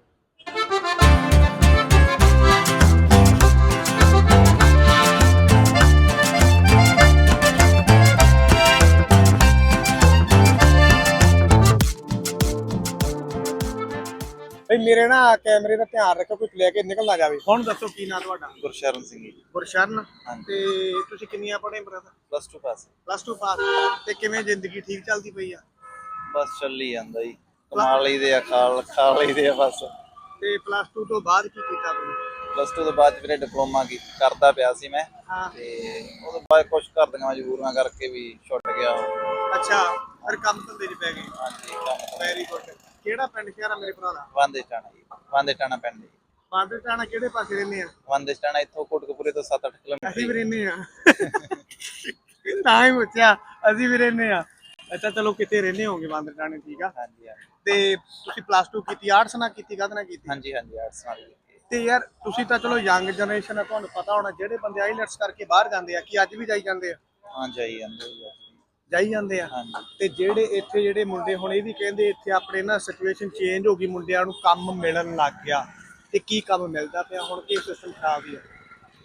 ਭਈ ਮੇਰੇ ਨਾ ਕੈਮਰੇ ਦਾ ਧਿਆਨ ਰੱਖੋ ਕੋਈ ਲੈ ਕੇ ਨਿਕਲ ਨਾ ਜਾਵੇ। ਹੁਣ ਦੱਸੋ ਕੀ ਨਾਂ ਤੁਹਾਡਾ? ਗੁਰਸ਼ਰਨ ਸਿੰਘ ਜੀ। ਗੁਰਸ਼ਰਨ। ਤੇ ਤੁਸੀਂ ਕਿੰਨੀਆਂ ਪੜ੍ਹੇ brother plus 2 pass plus 2 pass ਤੇ ਕਿਵੇਂ ਜ਼ਿੰਦਗੀ ਠੀਕ ਚੱਲਦੀ ਪਈ ਆ? ਬਸ ਚੱਲੀ ਜਾਂਦਾ ਜੀ। ਕਮਾ ਲਈਦੇ ਆ ਖਾ ਖਾ ਲਈਦੇ ਆ ਬਸ। ਤੇ ਪਲੱਸ 2 ਤੋਂ ਬਾਅਦ ਕੀ ਕੀਤਾ ਤੁਸੀਂ? ਪਲੱਸ 2 ਤੋਂ ਬਾਅਦ ਵੀਰੇ ਡਿਪਲੋਮਾ ਕੀ ਕਰਦਾ ਪਿਆ ਸੀ ਮੈਂ। ਹਾਂ। ਤੇ ਉਹਦੇ ਬਾਅਦ ਕੁਝ ਘਰ ਦੀਆਂ ਮਜਬੂਰੀਆਂ ਕਰਕੇ ਵੀ ਛੁੱਟ ਗਿਆ ਅੱਛਾ ਫਿਰ ਕੰਮ ਧੰਦੇ 'ਚ ਪੈ ਗਏ। ਹਾਂਜੀ ਕੰਮ ਵੈਰੀ ਗੁੱਡ ਕਿਹੜਾ ਪਿੰਡ ਸ਼ਹਿਰ ਆ ਮੇਰੇ ਭਰਾ ਦਾ? ਵਾਂਦੇ ਟਾਣਾ ਜੀ ਵਾਂਦੇ ਟਾਣਾ ਪਿੰਡ ਜੀ। ਬਾਦਰ ਟਾਣਾ ਕਿਹੜੇ ਪਾਸੇ ਰਹਿੰਦੇ ਆ? ਵਾਂਦੇ ਟਾਣਾ ਇੱਥੋਂ ਕੋਟਕਪੂਰੇ ਤੋਂ 7-8 ਕਿਲੋਮੀਟਰ ਅਸੀਂ ਵੀ ਰਹਿੰਦੇ ਆ। ਤਾਂ ਹੀ ਪੁੱਛਿਆ ਅਸੀਂ ਵੀ ਰਹਿੰਦੇ ਆ। ਅੱਛਾ ਚਲੋ ਕਿਤੇ ਰਹਿੰਦੇ ਹੋਗੇ ਬਾਦਰ ਟਾਣੇ ਠੀਕ ਆ? ਹਾਂਜੀ ਹਾਂਜੀ। ਤੇ ਤੁਸੀਂ ਪਲੱਸ 2 ਕੀਤੀ ਆਰਟਸ ਨਾਲ ਕੀਤੀ ਕਾਹਦੇ ਨਾਲ ਕੀਤੀ? ਹਾਂਜੀ ਹਾਂਜੀ ਆਰਟਸ ਨਾਲ ਕੀਤੀ। ਤੇ ਯਾਰ ਤੁਸੀਂ ਤਾਂ ਚਲੋ ਯੰਗ ਜਨਰੇਸ਼ਨ ਆ ਤੁਹਾਨੂੰ ਪਤਾ ਹੋਣਾ ਜਿਹੜੇ ਬੰਦੇ ਆਈਲੈਟਸ ਕਰਕੇ ਬਾਹਰ ਜਾਂਦੇ ਆ ਕੀ ਅੱਜ ਵੀ ਜਾਈ ਜਾਂਦੇ ਆ? ਹਾਂ ਜਾਈ ਜਾਂਦੇ ਵੀ। ਜਾਈ ਜਾਂਦੇ ਆ। ਤੇ ਜਿਹੜੇ ਇੱਥੇ ਜਿਹੜੇ ਮੁੰਡੇ ਹੁਣ ਇਹ ਵੀ ਕਹਿੰਦੇ ਇੱਥੇ ਆਪਣੇ ਨਾ ਸਿਚੁਏਸ਼ਨ ਚੇਂਜ ਹੋ ਗਈ ਮੁੰਡਿਆਂ ਨੂੰ ਕੰਮ ਮਿਲਣ ਲੱਗ ਗਿਆ। ਤੇ ਕੀ ਕੰਮ ਮਿਲਦਾ ਪਿਆ? ਹੁਣ ਕੀ ਸਿਸਟਮ ਖਰਾਬ ਹੀ ਆ?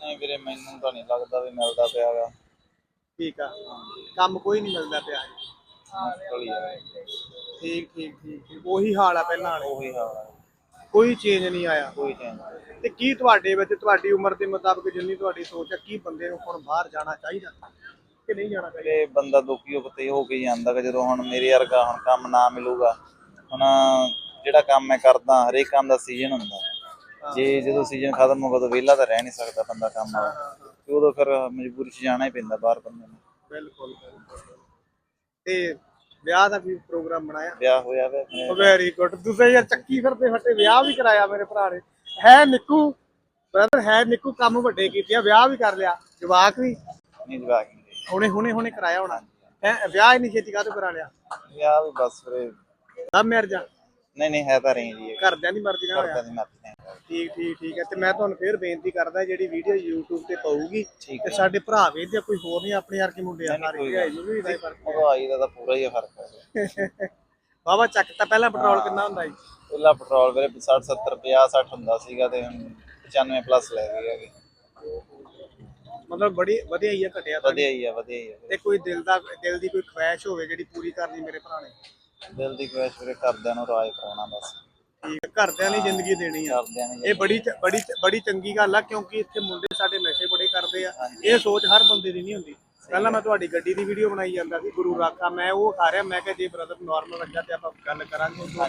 ਨਹੀਂ ਵੀਰੇ ਮੈਨੂੰ ਤਾਂ ਨਹੀਂ ਲੱਗਦਾ ਵੀ ਮਿਲਦਾ ਪਿਆ ਗਾ। ਠੀਕ ਆ। ਕੰਮ ਕੋਈ ਨਹੀਂ ਮਿਲਦਾ ਪਿਆ। ਮੁਸ਼ਕਲ ਹੀ ਠੀਕ ਠੀਕ ਠੀਕ। ਉਹੀ ਹਾਲ ਆ ਪਹਿਲਾਂ ਵਾਲੇ। ਉਹੀ ਹਾਲ ਹੈ ਕੋਈ ਚੇਂਜ ਨਹੀਂ ਆਇਆ। ਕੋਈ ਚੇਂਜ ਤੇ ਕੀ ਤੁਹਾਡੇ ਵਿੱਚ ਤੁਹਾਡੀ ਉਮਰ ਦੇ ਮੁਤਾਬਕ ਜਿੰਨੀ ਤੁਹਾਡੀ ਸੋਚ ਹੈ ਕੀ ਬੰਦੇ ਨੂੰ ਹੁਣ ਬਾਹਰ ਜਾਣਾ ਚਾਹੀਦਾ? ਕਿ ਨਹੀਂ ਜਾਣਾ ਚਾਹੀਦਾ। ਤੇ ਬੰਦਾ ਦੁਖੀ ਹੋ ਕੇ ਹੋ ਕੇ ਹੀ ਜਾਂਦਾ ਗਾ ਜਦੋਂ ਹੁਣ ਮੇਰੇ ਵਰਗਾ ਹੁਣ ਕੰਮ ਨਾ ਮਿਲੂਗਾ ਹੁਣ ਜਿਹੜਾ ਕੰਮ ਮੈਂ ਕਰਦਾ ਹਰੇਕ ਕੰਮ ਦਾ ਸੀਜ਼ਨ ਹੁੰਦਾ। ਜੇ ਜਦੋਂ ਸੀਜ਼ਨ ਖਤਮ ਹੋਗਾ ਤਾਂ ਵਿਹਲਾ ਤਾਂ ਰਹਿ ਨਹੀਂ ਸਕਦਾ ਬੰਦਾ ਕੰਮ ਵਾਲਾ। ਤੇ ਉਦੋਂ ਫਿਰ ਮਜਬੂਰੀ 'ਚ ਜਾਣਾ ਹੀ ਪੈਂਦਾ ਬਾਹਰ ਬੰਦੇ ਨੂੰ। ਬਿਲਕੁਲ ਬਿਲਕੁਲ। ਤੇ ਵਿਆਹ ਦਾ ਵੀ ਪ੍ਰੋਗਰਾਮ ਬਣਾਇਆ? ਵਿਆਹ ਹੋਇਆ ਵੇ। ਵੈਰੀ ਗੁੱਡ ਤੁਸੀਂ ਯਾਰ ਚੱਕੀ ਫਿਰਦੇ ਫੱਟੇ ਵਿਆਹ ਵੀ ਕਰਾਇਆ ਮੇਰੇ ਭਰਾ ਨੇ। ਹੈ ਨਿੱਕੂ ਬ੍ਰਦਰ ਹੈ ਨਿੱਕੂ ਕੰਮ ਵੱਡੇ ਕੀਤੇ ਆ ਵਿਆਹ ਵੀ ਕਰ ਲਿਆ। ਜਵਾਕ ਵੀ। ਨਹੀਂ ਜਵਾਕ। ਹੁਣੇ ਹੁਣੇ ਹੁਣੇ ਕਰਾਇਆ ਹੋਣਾ। ਹੈ ਵਿਆਹ ਹੀ ਨਹੀਂ ਛੇਤੀ ਕਾਹਤੋਂ ਕਰਾ ਲਿਆ? ਵਿਆਹ ਵੀ ਬਸ ਫਿਰ ਲਵ ਮੈਰਿਜ ਆ? ਨਹੀਂ ਨਹੀਂ ਹੈ ਤਾਂ ਰਹੀ ਜੀ ਇਹ। ਘਰਦਿਆਂ ਦੀ ਮਰਜ਼ੀ ਨਾਲ ਹੋਇਆ ਦੀ ਮਰਜ਼ੀ ਨਾਲ। ਠੀਕ ਠੀਕ ਠੀਕ ਹੈ। ਤੇ ਮੈਂ ਤੁਹਾਨੂੰ ਫੇਰ ਬੇਨਤੀ ਕਰਦਾ ਜਿਹੜੀ ਵੀਡੀਓ YouTube ਤੇ ਠੀਕ ਤੇ ਸਾਡੇ ਭਰਾ ਵੇਖਦੇ ਆ, ਕੋਈ ਹੋਰ ਨਹੀਂ ਆਪਣੇ ਯਾਰ ਕੇ ਮੁੰਡੇ ਆ ਸਾਰੇ ਭਰਾਈ ਨੂੰ ਵੀ ਨਹੀਂ ਫ਼ਰਕ ਹਵਾਈ ਦਾ ਤਾਂ ਪੂਰਾ ਹੀ ਫ਼ਰਕ। ਹੈ। ਬਾਬਾ ਚੱਕ ਤਾਂ ਪਹਿਲਾਂ ਪੈਟਰੋਲ ਕਿੰਨਾ ਹੁੰਦਾ ਜੀ ਪਹਿਲਾਂ ਪੈਟਰੋਲ ਵੀਰੇ 60 70 50 60 ਹੁੰਦਾ ਸੀਗਾ ਤੇ ਹੁਣ 95 ਪਲੱਸ ਲੈ ਗਏ ਹੈਗੇ। ਮਤਲਬ ਬੜੀ ਵਧੀਆ ਹੀ ਆ ਘਟਿਆ ਤਾਂ। ਵਧੀਆ ਹੀ ਆ ਵਧੀਆ ਹੀ ਆ। ਤੇ ਕੋਈ ਦਿਲ ਦਾ ਦਿਲ ਦੀ ਕੋਈ ਖੁਆਇਸ਼ ਹੋਵੇ ਜਿਹੜੀ ਪੂਰੀ ਕਰਨੀ ਮੇਰੇ ਭਰਾ ਨੇ? ਦਿਲ ਦੀ ਖੁਆਇਸ਼ ਵੀਰੇ ਕਰਦਿਆਂ ਨੂੰ ਰਾਜ ਕਰਾਉਣਾ ਬਸ। ਠੀਕ ਹੈ ਘਰਦਿਆਂ ਨੇ ਜ਼ਿੰਦਗੀ ਦੇਣੀ ਆ। ਕਰਦਿਆਂ ਨੇ ਇਹ ਬੜੀ ਚ- ਬੜੀ ਚ- ਬੜੀ ਚੰਗੀ ਗੱਲ ਆ ਕਿਉਂਕਿ ਇੱਥੇ ਮੁੰਡੇ ਸਾਡੇ ਨਸ਼ੇ ਬੜੇ ਕਰਦੇ ਆ। ਇਹ ਸੋਚ ਹਰ ਬੰਦੇ ਦੀ ਨਹੀਂ ਹੁੰਦੀ। ਪਹਿਲਾਂ ਮੈਂ ਤੁਹਾਡੀ ਗੱਡੀ ਦੀ ਵੀਡੀਓ ਬਣਾਈ ਜਾਂਦਾ ਸੀ ਗੁਰੂ ਰਾਖਾ ਮੈਂ ਉਹ ਖਾ ਰਿਹਾ ਮੈਂ ਕਿਹਾ ਜੇ ਬ੍ਰਦਰ ਨਾਰਮਲ ਰੱਖਿਆ ਤੇ ਆਪਾਂ ਗੱਲ ਕਰਾਂਗੇ ਤੋਂ।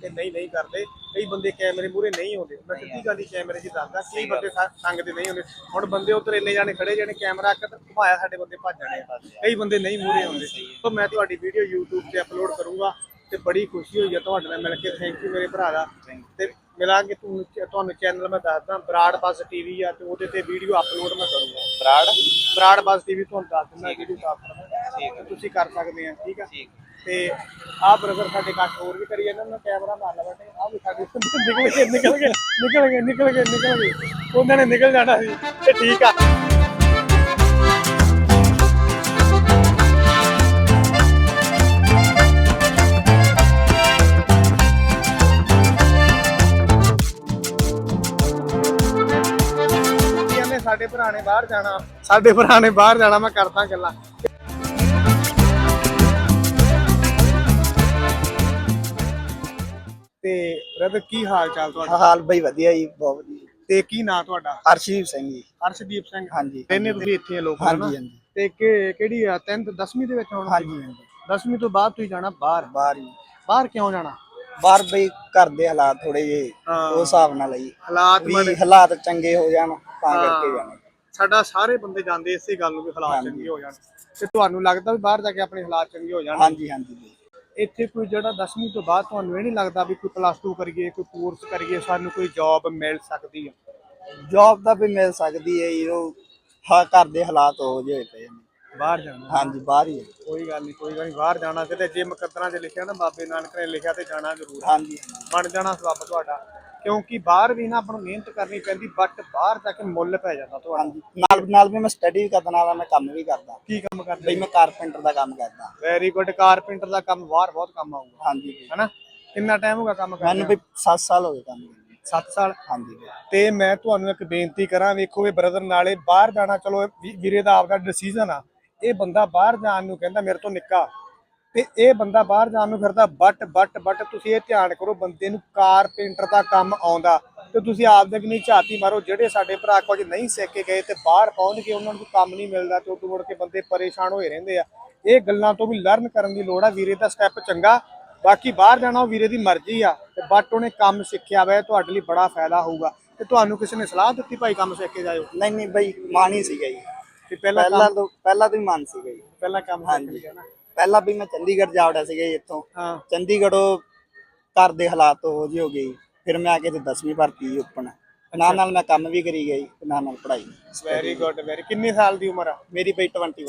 ਤੇ ਨਹੀਂ ਨਹੀਂ ਕਰਦੇ। ਕਈ ਬੰਦੇ ਕੈਮਰੇ ਮੂਰੇ ਨਹੀਂ ਆਉਂਦੇ। ਮੈਂ ਸਿੱਧੀ ਗੱਲ ਹੀ ਕੈਮਰੇ 'ਚ ਦੱਸਦਾ ਕਈ ਬੰਦੇ ਸੰ- ਸੰਗ ਦੇ ਨਹੀਂ ਆਉਂਦੇ। ਹੁਣ ਬੰਦੇ ਉੱਧਰ ਇੰਨੇ ਜਾਣੇ ਖੜੇ ਜਿਹੜੇ ਕੈਮਰਾ ਅੱਖ ਤੇ ਘੁਮਾਇਆ ਸਾਡੇ ਬੰਦੇ ਭੱਜ ਜਾਣੇ ਕਈ ਬੰਦੇ ਨਹੀਂ ਮੂਰੇ ਆਉਂਦੇ। ਤਾਂ ਮੈਂ ਤੁਹਾਡੀ ਵੀਡੀਓ YouTube ਤੇ ਅਪਲੋਡ ਕਰੂੰਗਾ ਤੇ ਬੜੀ ਖੁਸ਼ੀ ਹੋਈ ਹੈ ਤੁਹਾਡੇ ਨਾਲ ਮਿਲ ਕੇ। ਥੈਂਕ ਯੂ ਮੇਰੇ ਭਰਾ ਦਾ। ਤੇ ਮਿਲਾਂਗੇ ਤੁਹਾਨੂੰ ਤੁਹਾਨੂੰ ਚੈਨਲ ਮੈਂ ਦੱਸਦਾ ਬਰਾੜ ਬੱਸ ਟੀਵੀ ਆ ਤੇ ਉਹਦੇ ਤੇ ਵੀਡੀਓ ਅਪਲੋਡ ਮੈਂ ਕਰੂੰਗਾ। ਬਰਾੜ? ਬਰਾੜ ਬੱਸ ਟੀਵੀ ਤੁਹਾਨੂੰ ਦੱਸ ਦਿੰਦਾ ਵੀਡੀਓ ਸਾਫ਼ ਠੀਕ ਹੈ। ਤੁਸੀਂ ਕਰ ਸਕਦੇ ਆ ਠੀਕ ਆ ਤੇ ਆਹ ਬ੍ਰਦਰ ਸਾਡੇ ਕੱਟ ਹੋਰ ਵੀ ਕਰੀ ਜਾਂਦਾ ਮੈਂ ਕੈਮਰਾ ਮਾਰ ਲਾ ਬੈਠੇ। ਆਹ ਵੀ ਸਾਡੇ ਨਿਕਲ ਗਏ ਨਿਕਲ ਗਏ ਨਿਕਲ ਗਏ ਨਿਕਲ ਗਏ ਨਿਕਲ ਗਏ। ਉਹਨਾਂ ਨੇ ਨਿਕਲ ਜਾਣਾ ਸੀ ਤੇ ਠੀਕ ਆ। ਸਾਡੇ ਭਰਾ ਨੇ ਬਾਹਰ ਜਾਣਾ ਸਾਡੇ ਭਰਾ ਨੇ ਬਾਹਰ ਜਾਣਾ ਮੈਂ ਕਰਦਾ ਗੱਲਾਂ। ਤੇ ਬ੍ਰਦਰ ਕੀ ਹਾਲ ਚਾਲ ਤੁਹਾਡਾ? ਹਾਲ ਬਈ ਵਧੀਆ ਜੀ ਬਹੁਤ ਵਧੀਆ। ਤੇ ਕੀ ਨਾਂ ਤੁਹਾਡਾ? ਅਰਸ਼ਦੀਪ ਸਿੰਘ ਜੀ। ਹਰਸ਼ਦੀਪ ਸਿੰਘ। ਹਾਂਜੀ ਕਹਿੰਦੇ ਤੁਸੀਂ ਇੱਥੇ ਲੋਕ ਹਾਂਜੀ ਹਾਂਜੀ। ਤੇ ਕਿ- ਕਿਹੜੀ ਆ 10th 10ਵੀਂ ਦੇ ਵਿੱਚ ਆਉਣਾ ਹਾਂਜੀ ਹਾਂਜੀ। 10ਵੀਂ ਤੋਂ ਬਾਅਦ ਤੁਸੀਂ ਜਾਣਾ ਬਾਹਰ। ਬਾਹਰ ਹੀ ਬਾਹਰ ਕਿਉਂ ਜਾਣਾ? ਬਾਹਰ ਬਈ ਘਰ ਦੇ ਹਾਲਾਤ ਥੋੜੇ ਜੇ ਹਾਂ। ਉਸ ਹਿਸਾਬ ਨਾਲ ਹੀ ਹਾਲਾਤ ਵੀ ਮਾੜੇ ਹਾਲਾਤ ਚੰਗੇ ਹੋ ਜਾਣ ਤਾਂ ਹਾਂ। ਕਰਕੇ ਜਾਣਾ ਸਾਡਾ ਸਾਰੇ ਬੰਦੇ ਜਾਂਦੇ ਇਸੇ ਗੱਲ ਨੂੰ ਵੀ ਹਾਲਾਤ ਹਾਂਜੀ। ਚੰਗੇ ਹੋ ਜਾਣ ਤੇ ਤੁਹਾਨੂੰ ਲੱਗਦਾ ਵੀ ਬਾਹਰ ਜਾ ਕੇ ਆਪਣੇ ਹਾਲਾਤ ਚੰਗੇ ਹੋ ਜਾਣ ਹਾਂਜੀ ਹਾਂਜੀ। ਇੱਥੇ ਕੋਈ ਜਿਹੜਾ 10ਵੀਂ ਤੋਂ ਬਾਅਦ ਤੁਹਾਨੂੰ ਇਹ ਨਹੀਂ ਲੱਗਦਾ ਵੀ ਕੋਈ ਪਲੱਸ 2 ਕਰੀਏ ਕੋਈ ਕੋਰਸ ਕਰੀਏ ਸਾਨੂੰ ਕੋਈ ਜੌਬ ਮਿਲ ਸਕਦੀ ਹੈ ਜੌਬ ਤਾਂ ਵੀ ਮਿਲ ਸਕਦੀ ਹੈ ਜੀ ਉਹ ਹਾਂ ਘਰ ਦੇ ਹਾਲਾਤ ਹੋ ਜਿਹੇ ਪਏ ਨੇ ਬਾਹਰ ਜਾਣਾ। ਹਾਂਜੀ ਬਾਹਰ ਹੀ ਹੈ। ਕੋਈ ਗੱਲ ਨਹੀਂ ਕੋਈ ਗੱਲ ਨਹੀਂ ਬਾਹਰ ਜਾਣਾ। ਕਿਤੇ ਜੇ ਮੁਕੱਦਰਾਂ 'ਚ ਲਿਖਿਆ ਨਾ ਬਾਬੇ ਨਾਨਕ ਨੇ ਲਿਖਿਆ ਤੇ ਜਾਣਾ ਜ਼ਰੂਰ। ਹਾਂਜੀ। ਬਣ ਜਾਣਾ ਸਬੱਬ ਤੁਹਾਡਾ। ਕਿਉਂਕਿ ਬਾਹਰ ਵੀ ਨਾ ਆਪਾਂ ਨੂੰ ਮਿਹਨਤ ਕਰਨੀ ਪੈਂਦੀ ਬਟ ਬਾਹਰ ਜਾ ਕੇ ਮੁੱਲ ਪੈ ਜਾਂਦਾ ਤੁਹਾਡਾ। ਹਾਂਜੀ ਨਾਲ ਨਾਲ ਵੀ ਮੈਂ ਸਟੱਡੀ ਵੀ ਕਰਦਾ ਨਾਲ ਮੈਂ ਕੰਮ ਵੀ ਕਰਦਾ। ਕੀ ਕੰਮ ਕਰਦੇ ਬਈ ਮੈਂ ਕਾਰਪੈਂਟਰ ਦਾ ਕੰਮ ਕਰਦਾ। ਵੈਰੀ ਗੁੱਡ ਕਾਰਪੈਂਟਰ ਦਾ ਕੰਮ ਬਾਹਰ ਬਹੁਤ ਕੰਮ ਆਊਗਾ। ਹਾਂਜੀ ਬਈ। ਹੈਨਾ? ਕਿੰਨਾ ਟਾਈਮ ਹੋਗਾ ਕੰਮ ਮੈਨੂੰ ਕਰਦੇ ਵੀ 7 ਸਾਲ ਹੋ ਗਏ ਕੰਮ ਕਰਦੇ 7 ਸਾਲ? ਹਾਂਜੀ ਬਈ। ਤੇ ਮੈਂ ਤੁਹਾਨੂੰ ਇੱਕ ਬੇਨਤੀ ਕਰਾਂ ਵੇਖੋ ਇਹ ਬ੍ਰਦਰ ਨਾਲੇ ਬਾਹਰ ਜਾਣਾ ਚਲੋ ਵੀਰੇ ਦਾ ਆਪਦਾ ਡਿਸੀਜਨ ਆ। ਇਹ ਬੰਦਾ ਬਾਹਰ ਜਾਣ ਨੂੰ ਕਹਿੰਦਾ ਮੇਰੇ ਤੋਂ ਨਿੱਕਾ। ਤੇ ਇਹ ਬੰਦਾ ਬਾਹਰ ਜਾਣ ਨੂੰ ਫਿਰਦਾ, ਬਟ ਬਟ ਬਟ, ਤੁਸੀਂ ਇਹ ਧਿਆਨ ਕਰੋ ਬੰਦੇ ਨੂੰ ਕਾਰਪੈਂਟਰ ਦਾ ਕੰਮ ਆਉਂਦਾ। ਤੇ ਤੁਸੀਂ ਆਪਦੇ ਕਿ ਨਹੀਂ ਝਾਤੀ ਮਾਰੋ, ਜਿਹੜੇ ਸਾਡੇ ਭਰਾ ਕੁਝ ਨਹੀਂ ਸਿੱਖ ਕੇ ਗਏ ਤੇ ਬਾਹਰ ਪਹੁੰਚ ਕੇ ਉਹਨਾਂ ਨੂੰ ਕੰਮ ਨਹੀਂ ਮਿਲਦਾ ਤੇ ਉਦੋਂ ਮੁੜ ਕੇ ਬੰਦੇ ਪਰੇਸ਼ਾਨ ਹੋਏ ਰਹਿੰਦੇ ਆ। ਇਹ ਗੱਲਾਂ ਤੋਂ ਵੀ ਲਰਨ ਕਰਨ ਦੀ ਲੋੜ ਆ, ਵੀਰੇ ਦਾ ਸਟੈਪ ਚੰਗਾ। ਬਾਕੀ ਬਾਹਰ ਜਾਣਾ, ਉਹ ਵੀਰੇ ਦੀ ਮਰਜ਼ੀ ਆ। ਤੇ ਬਟ ਉਹਨੇ ਕੰਮ ਸਿੱਖਿਆ ਵਾ ਤੁਹਾਡੇ ਲਈ ਬੜਾ ਫਾਇਦਾ ਹੋਊਗਾ। ਤੇ ਤੁਹਾਨੂੰ ਕਿਸੇ ਨੇ ਸਲਾਹ ਦਿੱਤੀ ਭਾਈ ਕੰਮ ਸਿੱਖ ਕੇ ਜਾਇਓ? ਨਹੀਂ ਨਹੀਂ ਬਈ ਮਾਨ ਹੀ ਸੀਗਾ ਜੀ। ਤੇ ਪਹਿਲਾਂ ਪਹਿਲਾਂ ਤੋਂ ਪਹਿਲਾਂ ਤੋਂ ਹੀ ਮਨ ਸੀਗਾ ਜੀ। ਪਹਿਲਾਂ ਕੰਮ ਸਿੱਖ ਹਾਂਜੀ। ਲਿਆ ਨਾ। ਪਹਿਲਾਂ ਵੀ ਮੈਂ ਚੰਡੀਗੜ੍ਹ ਜਾ ਵੜਿਆ ਸੀਗਾ ਜੀ ਇੱਥੋਂ। ਹਾਂ। ਚੰਡੀਗੜ੍ਹੋਂ ਘਰ ਦੇ ਹਾਲਾਤ ਹੋ ਜਿਹੇ ਹੋ ਗਏ ਜੀ। ਫਿਰ ਮੈਂ ਆ ਕੇ ਤੇ 10ਵੀਂ ਭਰਤੀ ਓਪਨ ਨਾਲ। ਨਾਲ ਮੈਂ ਕੰਮ ਵੀ ਕਰੀ ਗਈ ਤੇ ਨਾਲ ਨਾਲ ਪੜ੍ਹਾਈ। ਵੈਰੀ ਗੁੱਡ ਵੈਰੀ ਕਿੰਨੇ ਸਾਲ ਦੀ ਉਮਰ ਆ? ਮੇਰੀ ਬਈ 21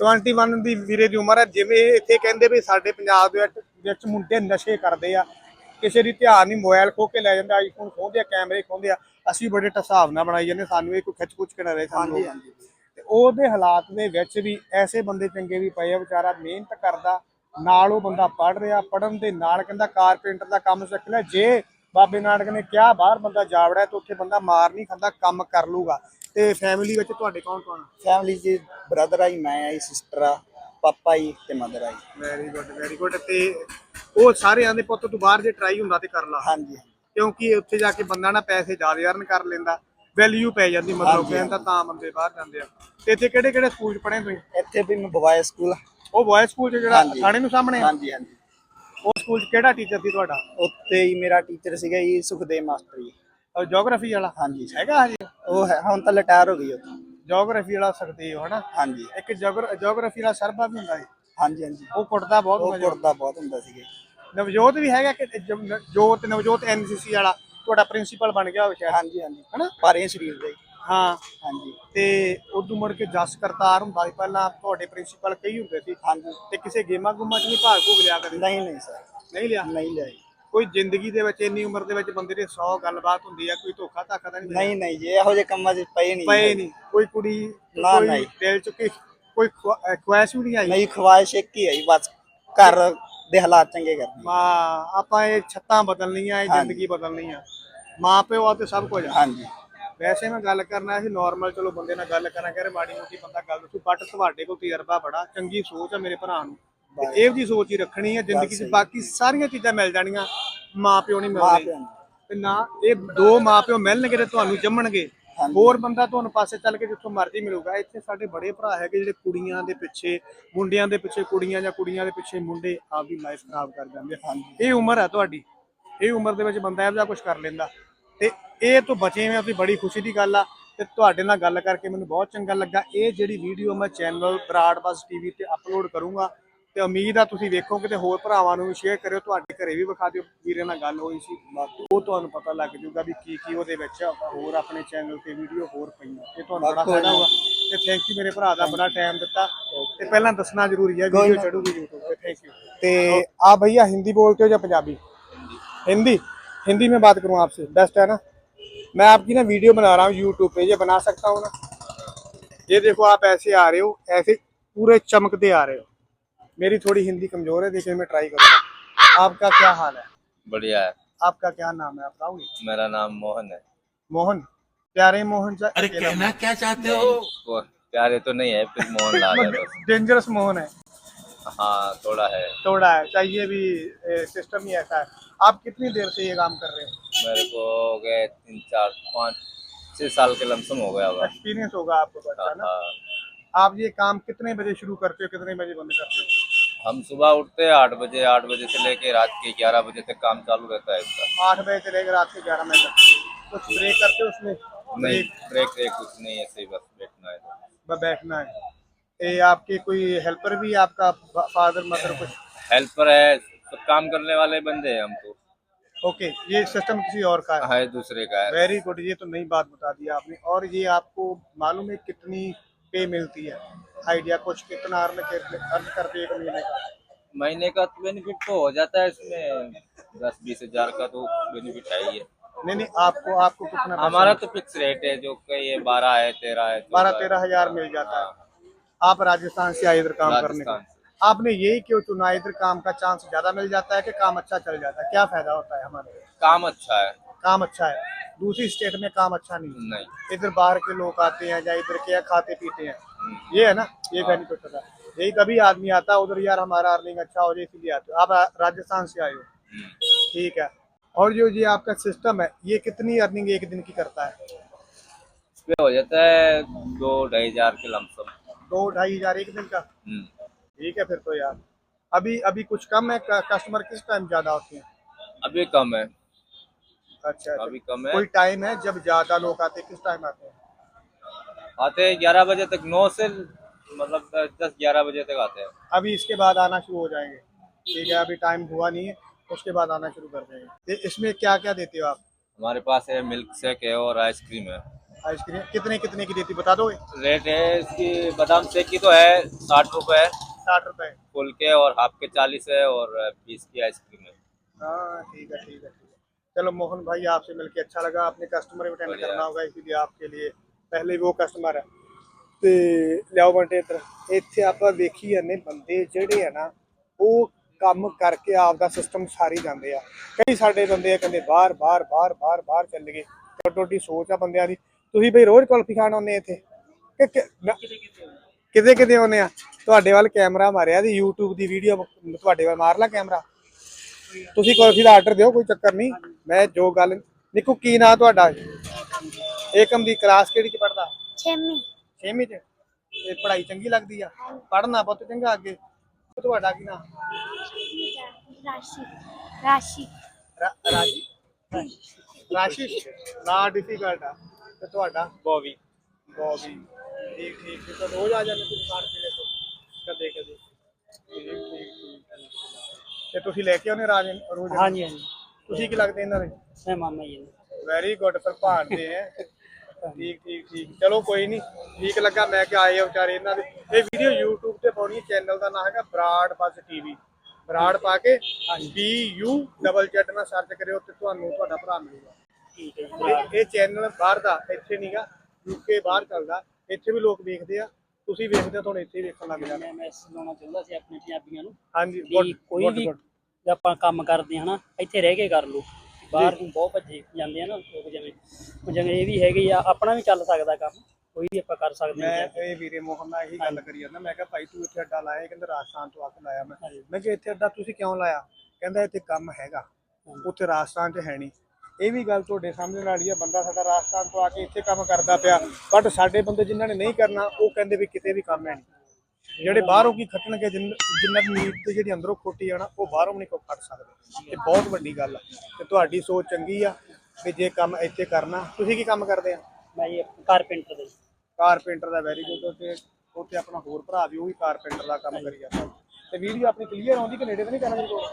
21 ਦੀ ਵੀਰੇ ਦੀ ਉਮਰ ਹੈ ਜਿਵੇਂ ਇੱਥੇ ਕਹਿੰਦੇ ਵੀ ਸਾਡੇ ਪੰਜਾਬ ਦੇ ਵਿੱਚ- ਵਿੱਚ ਮੁੰਡੇ ਨਸ਼ੇ ਕਰਦੇ ਆ। ਕਿਸੇ ਦੀ ਧਿਆਨ ਨਹੀਂ ਮੋਬਾਈਲ ਖੋ ਕੇ ਲੈ ਜਾਂਦਾ ਆਈਫੋਨ ਖੋਹਦੇ ਆ ਕੈਮਰੇ ਖੋਹਦੇ ਆ। ਅਸੀਂ ਬੜੇ ਹਿਸਾਬ ਨਾਲ ਬਣਾਈ ਜਾਂਦੇ ਸਾਨੂੰ ਇਹ ਕੋਈ ਖਿੱਚ ਪੁੱਛ ਕੇ ਨਾ ਰਹੇ ਸਾਨੂੰ। ਹਾਂਜੀ ਹਾਂਜੀ। ਤੇ ਉਹਦੇ ਹਾਲਾਤ ਦੇ ਵਿੱਚ ਵੀ ਐਸੇ ਬੰਦੇ ਚੰਗੇ ਵੀ ਪਏ ਆ ਵਿਚਾਰਾ ਮਿਹਨਤ ਕਰਦਾ ਨਾਲ ਉਹ ਬੰਦਾ ਪੜ ਰਿਹਾ ਪੜਨ ਦੇ ਨਾਲ ਕਹਿੰਦਾ ਕਾਰਪੈਂਟਰ ਦਾ ਕੰਮ ਸਿੱਖ ਲਿਆ ਜੇ ਬਾਬੇ ਨਾਨਕ ਨੇ ਕਿਹਾ ਬਾਹਰ ਬੰਦਾ ਜਾਵੜਾ ਤੇ ਉੱਥੇ ਬੰਦਾ ਮਾਰ ਨਹੀਂ ਖਾਂਦਾ ਕੰਮ ਕਰ ਲੂਗਾ ਤੇ ਫੈਮਿਲੀ ਵਿੱਚ ਤੁਹਾਡੇ ਕੌਣ ਕੌਣ ਆ? ਫੈਮਿਲੀ 'ਚ ਬ੍ਰਦਰ ਆਈ ਮੈਂ ਆਈ ਸਿਸਟਰ ਆ ਪਾਪਾ ਆਈ ਤੇ ਮਦਰ ਆਈ ਵੈਰੀ ਗੁੱਡ ਵੈਰੀ ਗੁੱਡ ਤੇ ਉਹ ਸਾਰੇ ਆਂਦੇ ਪੁੱਤ ਤੂੰ ਬਾਹਰ ਜੇ ਟਰਾਈ ਹੁੰਦਾ ਤੇ ਕਰ ਲਾ। ਹਾਂਜੀ ਕਿਉਂਕਿ ਉੱਥੇ ਜਾ ਕੇ ਬੰਦਾ ਨਾ ਪੈਸੇ ਜ਼ਿਆਦਾ ਅਰਨ ਕਰ ਲੈਂਦਾ। ਵੈਲਿਊ ਪੈ ਜਾਂਦੀ ਮਤਲਬ ਹਾਂਜੀ, ਕਹਿਣ ਤਾਂ ਤਾਂ ਬੰਦੇ ਬਾਹਰ ਜਾਂਦੇ ਆ। ਤੇ ਇੱਥੇ ਕਿਹੜੇ ਕਿਹੜੇ ਸਕੂਲ ਚ ਪੜ੍ਹੇ ਤੁਸੀਂ? ਇੱਥੇ ਵੀ ਮੈਂ ਬਵਾਏ ਸਕੂਲ ਉਹ ਬॉयਜ਼ ਸਕੂਲ ਚ ਜਿਹੜਾ ਹਾਂਜੀ। ਥਾਣੇ ਨੂੰ ਸਾਹਮਣੇ ਆ? ਹਾਂਜੀ ਹਾਂਜੀ। ਉਹ ਸਕੂਲ ਚ ਕਿਹੜਾ ਟੀਚਰ ਸੀ ਤੁਹਾਡਾ? ਉੱਥੇ ਹੀ ਮੇਰਾ ਟੀਚਰ ਸੀਗਾ ਜੀ ਸੁਖਦੇਵ ਮਾਸਟਰ ਜੀ। ਉਹ ਜੀਓਗ੍ਰਾਫੀ ਵਾਲਾ? ਹਾਂਜੀ। ਹੈਗਾ ਹਜੇ? ਉਹ ਹੈ ਹੁਣ ਤਾਂ ਰਿਟਾਇਰ ਹੋ ਗਈ ਉਹ ਜੀਓਗ੍ਰਾਫੀ ਵਾਲਾ ਸਕਦੇ ਹੋ ਹਨਾ? ਹਾਂਜੀ। ਇੱਕ ਜੀਓਗ੍ਰਾਫੀ ਦਾ ਸਰਬਾ ਵੀ ਹੁੰਦਾ ਹੈ ਹਾਂਜੀ ਹਾਂਜੀ। ਉਹ ਕੁੱਟਦਾ ਬਹੁਤ ਉਹ ਮਜ਼ਾ। ਕੁੜਦਾ ਬਹੁਤ ਹੁੰਦਾ ਸੀਗਾ। ਨਵਜੋਤ ਵੀ ਹੈਗਾ ਕਿ ਜੋਤ ਨਵਜੋਤ ਐਨਸੀਸੀ ਵਾਲਾ? ਤੁਹਾਡਾ ਪ੍ਰਿੰਸੀਪਲ ਬਣ ਗਿਆ ਹੋਵੇ ਸ਼ਾਇਦ। ਹਾਂਜੀ ਹਾਂਜੀ। ਹਨਾ? ਭਾਰੇ ਸਰੀਰ ਦਾ ਹਾਂ। ਹਾਂਜੀ। ਤੇ ਉਦੋਂ ਮੁੜ ਕੇ ਜਸ ਕਰਤਾਰ ਹੁੰਦਾ ਸੀ। ਪਹਿਲਾਂ ਤੁਹਾਡੇ ਪ੍ਰਿੰਸੀਪਲ ਕਈ ਹੁੰਦੇ ਸੀ। ਹਾਂਜੀ। ਤੇ ਕਿਸੇ ਗੇਮਾਂ ਗੁੰਮਾਂ ਚ ਵੀ ਭਾਗ ਭੂਗ ਲਿਆ ਕਦੇ? ਨਹੀਂ ਨਹੀਂ ਸਰ। ਨਹੀਂ ਲਿਆ? ਨਹੀਂ ਲਿਆ ਜੀ। ਕੋਈ ਜ਼ਿੰਦਗੀ ਦੇ ਵਿੱਚ ਇੰਨੀ ਉਮਰ ਦੇ ਵਿੱਚ ਬੰਦੇ ਦੇ 100 ਗੱਲਬਾਤ ਹੁੰਦੀ ਆ ਕੋਈ ਧੋਖਾ ਧਾਕਾ ਤਾਂ ਨਹੀਂ? ਨਹੀਂ ਨਹੀਂ ਜੀ ਇਹੋ ਜਿਹੇ ਕੰਮਾਂ 'ਚ ਪਏ ਨਹੀਂ ਪਏ ਨਹੀਂ। ਕੋਈ ਕੁੜੀ ਨਾ, ਕੋਈ ਨਹੀਂ। ਦਿਲ ਚ ਕੋਈ ਕੋਈ ਖੁਆ- ਅਹ ਖੁਆਇਸ਼ ਵੀ ਨਹੀਂ ਆਈ? ਨਹੀਂ ਖਵਾਇਸ਼ ਇੱਕ ਹੀ ਹੈ ਜੀ ਬਸ ਘਰ ਦੇ ਹਾਲਾਤ ਚੰਗੇ ਕਰਨੇ ਮਾਂ ਆਪਾਂ ਇਹ ਛੱਤਾਂ ਬਦਲਣੀਆਂ ਇਹ ਹਾਂਜੀ। ਜ਼ਿੰਦਗੀ ਬਦਲਣੀ ਆ। ਮਾਂ ਪਿਓ ਆ ਤੇ ਸਭ ਕੁਝ ਆ। ਹਾਂਜੀ। ਵੈਸੇ ਮੈਂ ਗੱਲ ਕਰਨਾ ਸੀ ਨਾਰਮਲ ਚਲੋ ਬੰਦੇ ਨਾਲ ਗੱਲ ਕਰਾਂ ਕਿ ਮਾੜੀ ਮੋਟੀ ਬੰਦਾ ਗੱਲ ਦੱਸੂ ਬਟ ਤੁਹਾਡੇ ਕੋਲ ਤਜਰਬਾ ਬੜਾ ਚੰਗੀ ਸੋਚ ਆ ਮੇਰੇ ਭਰਾ ਨੂੰ। ਤੇ ਇਹੋ ਜੀ ਸੋਚ ਹੀ ਰੱਖਣੀ ਹੈ ਜ਼ਿੰਦਗੀ 'ਚ ਬਾਕੀ ਸਾਰੀਆਂ ਚੀਜ਼ਾਂ ਮਿਲ ਜਾਣੀਆਂ ਮਾਂ ਪਿਓ ਨਹੀਂ ਮਿਲਦੇ। ਤੇ ਨਾ ਇਹ ਦੋ ਮਾਂ ਪਿਓ ਮਿਲਣਗੇ ਤੇ ਤੁਹਾਨੂੰ ਜੰਮਣਗੇ। ਹੋਰ ਬੰਦਾ ਤੁਹਾਨੂੰ ਪਾਸੇ ਚੱਲ ਕੇ ਜਿੱਥੋਂ ਮਰਜ਼ੀ ਮਿਲੂਗਾ। ਇੱਥੇ ਸਾਡੇ ਬੜੇ ਭਰਾ ਹੈਗੇ ਜਿਹੜੇ ਕੁੜੀਆਂ ਦੇ ਪਿੱਛੇ ਮੁੰਡਿਆਂ ਦੇ ਪਿੱਛੇ ਕੁੜੀਆਂ ਜਾਂ ਕੁੜੀਆਂ ਦੇ ਪਿੱਛੇ ਮੁੰਡੇ ਆਪਦੀ ਲਾਈਫ ਖਰਾਬ ਕਰ ਜਾਂਦੇ ਆ। ਇਹ ਉਮਰ ਹੈ ਤੁਹਾਡੀ। ਇਹ ਉਮਰ ਦੇ ਵਿੱਚ ਬੰਦਾ ਇਹੋ ਜਿਹਾ ਕੁਝ ਕਰ ਲੈਂਦਾ। ਤੇ ਇਹ ਤੋਂ ਬਚੇ ਮੈਂ ਆਪਣੀ ਬੜੀ ਖੁਸ਼ੀ ਦੀ ਗੱਲ ਆ ਤੇ ਤੁਹਾਡੇ ਨਾਲ ਗੱਲ ਕਰਕੇ ਮੈਨੂੰ ਬਹੁਤ ਚੰਗਾ ਲੱਗਾ। ਇਹ ਜਿਹੜੀ ਵੀਡੀਓ ਮੈਂ ਚੈਨਲ ਬਰਾੜ ਬਸ ਟੀਵੀ ਤੇ ਅਪਲੋਡ ਕਰੂੰਗਾ ਤੇ ਉਮੀਦ ਆ ਤੁਸੀਂ ਵੇਖੋਗੇ ਤੇ ਹੋਰ ਭਰਾਵਾਂ ਨੂੰ ਵੀ ਸ਼ੇਅਰ ਕਰਿਓ ਤੁਹਾਡੇ ਘਰੇ ਵੀ ਵਿਖਾ ਦਿਓ। ਵੀਰੇ ਨਾਲ ਗੱਲ ਹੋਈ ਸੀ ਉਹ ਤੁਹਾਨੂੰ ਪਤਾ ਲੱਗ ਜੂਗਾ ਵੀ ਕੀ ਕੀ ਉਹਦੇ ਵਿੱਚ ਹੋਰ ਆਪਣੇ ਚੈਨਲ ਤੇ ਵੀਡੀਓ ਹੋਰ ਪਈਆਂ। ਇਹ ਤੁਹਾਨੂੰ ਬੜਾ ਫਾਇਦਾ ਹੋਊਗਾ। ਤੇ ਥੈਂਕ ਯੂ ਮੇਰੇ ਭਰਾ ਦਾ ਬੜਾ ਟਾਈਮ ਦਿੱਤਾ। ਤੇ ਪਹਿਲਾਂ ਦੱਸਣਾ ਜ਼ਰੂਰੀ ਹੈ ਵੀਡੀਓ ਚੜੂਗੀ YouTube ਤੇ ਥੈਂਕ ਯੂ ਤੇ ਆ ਭਈਆ ਹਿੰਦੀ ਬੋਲਦੇ ਹੋ ਜਾਂ ਪੰਜਾਬੀ? ਹਿੰਦੀ? हिंदी में बात करूँ आपसे बेस्ट है ना? मैं आपकी ना वीडियो बना रहा हूँ यूट्यूब पे ये बना सकता हूँ ना? ये देखो आप ऐसे आ रहे हो ऐसे पूरे चमकते आ रहे हो। मेरी थोड़ी हिंदी कमज़ोर है देखिए मैं ट्राई करूँगा आपका क्या हाल है? बढ़िया है। आपका क्या नाम है आप बताओगे? मेरा नाम मोहन है। मोहन? प्यारे मोहन अरे कहना वो प्यारे तो नहीं है फिर मोहन लाल है डेंजरस मोहन है। हाँ थोड़ा है। थोड़ा है चाहिए भी सिस्टम ही ऐसा है। आप कितनी देर से ये काम कर रहे हो? मेरे को हो गए तीन चार पाँच छह साल के लमसम हो गया होगा एक्सपीरियंस होगा आपको तो अच्छा ना? हाँ। आप ये काम कितने बजे शुरू करते हो कितने बजे बंद करते हो? हम सुबह उठते हैं आठ बजे आठ बजे से लेके रात के ग्यारह बजे तक काम चालू रहता है इसका। आठ बजे से लेकर रात के ग्यारह बजे तक। कुछ ब्रेक करते हो उसमें? नहीं ब्रेक ब्रेक कुछ नहीं ऐसे ही बस बैठना है। तो। ब- बैठना है। ये आपके कोई हेल्पर भी है आपका फादर मदर कुछ? हेल्पर है सब काम करने वाले बंदे हैं हम तो ओके ये सिस्टम किसी और का है? है दूसरे का है। वेरी गुड ये तो नई बात बता दी आपने। और ये आपको मालूम है कितनी पे मिलती है? आइडिया कुछ कितना अर्न अर्न करते एक महीने का? महीने का बेनिफिट तो हो जाता है इसमें। दस बीस हज़ार का तो बेनिफिट है ही है। नहीं नहीं आपको आपको कितना हमारा तो फिक्स रेट है जो कई बारह है तेरह है बारह तेरह हज़ार मिल जाता है। आप राजस्थान से आए इधर काम करने का? आपने यही क्यों चुना? इधर काम का चांस ज़्यादा मिल जाता है कि काम अच्छा चल जाता है? क्या फ़ायदा होता है हमारे काम अच्छा है। काम अच्छा है। दूसरी स्टेट में काम अच्छा नहीं है। नहीं। इधर बाहर के लोग आते हैं या इधर के खाते पीते हैं। ये है ना? ये बेनिफिट होता है। यही तभी आदमी आता है उधर यार हमारा अर्निंग अच्छा हो जाए इसीलिए आते हो। आप राजस्थान से आए हो। हम्म। ठीक है। और जो ये आपका सिस्टम है ये कितनी अर्निंग एक दिन की करता है? हो जाता है दो ढाई हज़ार के लमसम दो ढाई हज़ार एक दिन का। हम्म। ठीक है फिर तो यार। अभी अभी कुछ कम है? कस्टमर किस टाइम ज़्यादा होते हैं? अभी कम है। अच्छा अच्छा। अभी कम है। कोई टाइम है जब ज़्यादा लोग आते किस टाइम आते हैं? आते हैं ग्यारह बजे तक नौ से मतलब दस ग्यारह बजे तक आते हैं। अभी इसके बाद आना शुरू हो जाएँगे। ठीक है अभी टाइम हुआ नहीं है उसके बाद आना शुरू कर देंगे। इसमें क्या क्या देते हो आप? हमारे पास है मिल्क शेक है और आइसक्रीम है। आइसक्रीम कितने कितने की देती बता दो रेट है इसकी बादाम शेक की तो है साठ रुपए साठ रुपए फुल के और हाफ के चालीस है और बीस की आइसक्रीम है हाँ ठीक है ठीक है ठीक है चलो मोहन भाई आपसे मिलके अच्छा लगा आपने कस्टमर अटेंड बढ़िया। करना होगा इसीलिए आपके लिए ਪਹਿਲੇ ਵੀ ਉਹ ਕਸਟਮਰ ਹੈ ਤੇ ਲਿਆਓ ਬੰਟੇ ਇੱਧਰ ਇੱਥੇ ਆਪਾਂ ਵੇਖੀ ਜਾਂਦੇ ਬੰਦੇ ਜਿਹੜੇ ਆ ਨਾ ਉਹ ਕੰਮ ਕਰਕੇ ਆਪ ਦਾ ਸਿਸਟਮ ਸਾਰੀ ਜਾਂਦੇ ਆ ਕਈ ਸਾਡੇ ਬੰਦੇ ਆ ਕਹਿੰਦੇ ਬਾਹਰ ਬਾਹਰ ਬਾਹਰ ਬਾਹਰ ਬਾਹਰ ਚੱਲ ਗਏ ਟੋਟੀ ਸੋਚ ਆ ਬੰਦਿਆਂ ਦੀ ਤੁਸੀਂ ਬਈ ਰੋਜ਼ ਕੁਲਫੀ ਖਾਣ ਆਉਂਦੇ ਇੱਥੇ? ਨਾ- ਕਿਤੇ ਕਿਤੇ ਆਉਂਦੇ ਆ। ਤੁਹਾਡੇ ਵੱਲ ਕੈਮਰਾ ਮਾਰਿਆ ਦੀ YouTube ਦੀ ਵੀਡੀਓ ਤੁਹਾਡੇ ਵੱਲ ਮਾਰ ਲਾ ਕੈਮਰਾ। ਤੁਸੀਂ ਕੁਲਫੀ ਦਾ ਆਰਡਰ ਦਿਓ ਕੋਈ ਚੱਕਰ ਨਹੀਂ। ਮੈਂ ਜੋ ਗੱਲ ਨਿੱਕੂ ਕੀ ਨਾਂ ਤੁਹਾਡਾ? ਏਕਮ ਦੀ ਕਲਾਸ ਕਿਹੜੀ ਚ ਪੜਦਾ ਛੇਵੀਂ। 6ਵੀਂ ਚ? ਤੇ ਪੜ੍ਹਾਈ ਚੰਗੀ ਲੱਗਦੀ ਆ? ਪੜ੍ਹਨਾ ਬਹੁਤ ਚੰਗਾ ਅੱਗੇ। ਤੁਹਾਡਾ ਕੀ ਨਾਮ ਰਾਸ਼ੀ। ਰਾਸ਼ੀ। ਰਾ- ਰਾਜੀ ਰਾਸ਼ੀ? ਨਾ ਡਿਫਿਕਲਟ ਆ। ਤੇ ਤੁਹਾਡਾ? ਬੋਵੀ ਬੋਬੀ ਠੀਕ ਠੀਕ। ਠੀਕ ਤਾਂ ਰੋਜ਼ ਆ ਜਾਂਦੇ ਤੁਸੀਂ ਖਾਣ ਪੀਣੇ ਤੋਂ? ਕਦੇ ਕਦੇ। ਠੀਕ ਠੀਕ ਠੀਕ। ਤੇ ਤੁਸੀਂ ਲੈ ਕੇ ਆਉਨੇ ਰਾਜ ਰੋਜ਼? ਹਾਂਜੀ ਹਾਂਜੀ। ਤੁਸੀਂ ਕੀ ਲੱਗਦੇ ਇਹਨਾਂ ਦੇ? ਮੈਂ ਮਾਮਾ ਜੀ ਨੇ ਵੈਰੀ ਗੁੱਡ ਪਰ ਭਾਣਦੇ ਹੈ। ਠੀਕ ਠੀਕ ਠੀਕ। ਚਲੋ ਕੋਈ ਨਹੀਂ ਠੀਕ ਲੱਗਾ ਮੈਂ ਕਿ ਆਏ ਆ ਵਿਚਾਰੇ ਇਹਨਾਂ ਦੇ। ਇਹ ਵੀਡੀਓ YouTube ਤੇ ਪਾਉਣੀ ਚੈਨਲ ਦਾ ਨਾਮ ਹੈਗਾ ਬਰਾੜ ਬੱਸ ਟੀਵੀ ਬਰਾੜ ਪਾ ਕੇ B U ਡਬਲ Z ਨਾਲ ਸਰਚ ਕਰਿਓ ਤੇ ਤੁਹਾਨੂੰ ਤੁਹਾਡਾ ਭਰਾ ਮਿਲੂਗਾ। ਇਹ- ਚੈਨਲ ਬਾਹਰ ਦਾ ਇੱਥੇ ਨਹੀਂਗਾ ਯੂਕੇ ਬਾਹਰ ਚੱਲਦਾ ਇੱਥੇ ਵੀ ਲੋਕ ਵੇਖਦੇ ਆ ਤੁਸੀਂ ਵੇਖਦੇ ਹੋ ਤੁਹਾਨੂੰ ਇੱਥੇ ਹੀ ਵੇਖਣ ਲੱਗ ਜਾਣਾ। ਮੈਂ ਮੈਸੇਜ ਲਾਉਣਾ ਚਾਹੁੰਦਾ ਸੀ ਆਪਣੇ ਪੰਜਾਬੀਆਂ ਨੂੰ ਹਾਂਜੀ ਵੀ good, ਕੋਈ good, ਵੀ good. ਜੇ ਆਪਾਂ ਕੰਮ ਕਰਦੇ ਹਾਂ ਨਾ ਇੱਥੇ ਰਹਿ ਕੇ ਕਰ ਲਓ। ਬਾਹਰ ਨੂੰ ਬਹੁਤ ਭੱਜੇ ਜਾਂਦੇ ਆ ਨਾ ਲੋਕ ਜਿਵੇਂ ਹੁਣ ਜਿਵੇਂ ਇਹ ਵੀ ਹੈਗੇ ਆ ਆਪਣਾ ਵੀ ਚੱਲ ਸਕਦਾ ਕੰਮ ਕੋਈ ਵੀ ਆਪਾਂ ਕਰ ਸਕਦੇ ਹਾਂ ਮੈਂ ਇਹ ਵੀਰੇ ਮੋਹਨ ਨਾਲ ਇਹੀ ਗੱਲ ਕਰੀ ਜਾਂਦਾ ਮੈਂ ਕਿਹਾ ਭਾਈ ਤੂੰ ਇੱਥੇ ਅੱਡਾ ਲਾਇਆ ਇਹ ਕਹਿੰਦਾ ਰਾਜਸਥਾਨ ਤੋਂ ਆ ਕੇ ਲਾਇਆ ਮੈਂ। ਮੈਂ ਕਿਹਾ ਇੱਥੇ ਅੱਡਾ ਤੁਸੀਂ ਕਿਉਂ ਲਾਇਆ? ਕਹਿੰਦਾ ਇੱਥੇ ਕੰਮ ਹੈਗਾ ਉੱਥੇ ਰਾਜਸਥਾਨ 'ਚ ਹੈ ਨਹੀਂ ਇਹ ਵੀ ਗੱਲ ਤੁਹਾਡੇ ਸਾਹਮਣੇ ਵਾਲੀ ਆ ਬੰਦਾ ਸਾਡਾ ਰਾਜਸਥਾਨ ਤੋਂ ਆ ਕੇ ਇੱਥੇ ਕੰਮ ਕਰਦਾ ਪਿਆ ਬਟ ਸਾਡੇ ਬੰਦੇ ਜਿਨ੍ਹਾਂ ਨੇ ਨਹੀਂ ਕਰਨਾ ਉਹ ਕਹਿੰਦੇ ਵੀ ਕਿਤੇ ਵੀ ਕੰਮ ਹੈ ਨਹੀਂ। ਜਿਹੜੇ ਬਾਹਰੋਂ ਕੀ ਖੱਟਣਗੇ ਜਿੰਨ- ਨੀਤ ਤੇ ਜਿਹੜੀ ਅੰਦਰੋਂ ਖੋਟੀ ਆ ਨਾ ਉਹ ਬਾਹਰੋਂ ਵੀ ਨਹੀਂ ਕੋ ਖੱਟ ਸਕਦੇ। ਇਹ ਬਹੁਤ ਵੱਡੀ ਗੱਲ ਆ। ਤੇ ਤੁਹਾਡੀ ਸੋਚ ਚੰਗੀ ਆ ਵੀ ਜੇ ਕੰਮ ਇੱਥੇ ਕਰਨਾ ਤੁਸੀਂ ਕੀ ਕੰਮ ਕਰਦੇ ਆ? ਮੈਂ ਜੀ ਕਾਰਪੈਂਟਰ ਦੇ ਕਾਰਪੈਂਟਰ ਦਾ ਵੈਰੀ ਗੁੱਡ ਤੇ ਉੱਥੇ ਆਪਣਾ ਹੋਰ ਭਰਾ ਵੀ ਉਹ ਵੀ ਕਾਰਪੈਂਟਰ ਦਾ ਕੰਮ ਕਰੀ ਜਾਂਦਾ। ਤੇ ਵੀਡੀਓ ਆਪਣੀ ਕਲੀਅਰ ਆਉਂਦੀ ਕਿ ਨੇੜੇ ਤਾਂ ਨਹੀਂ ਕਰਨਾ ਮੇਰੇ ਕੋਲ?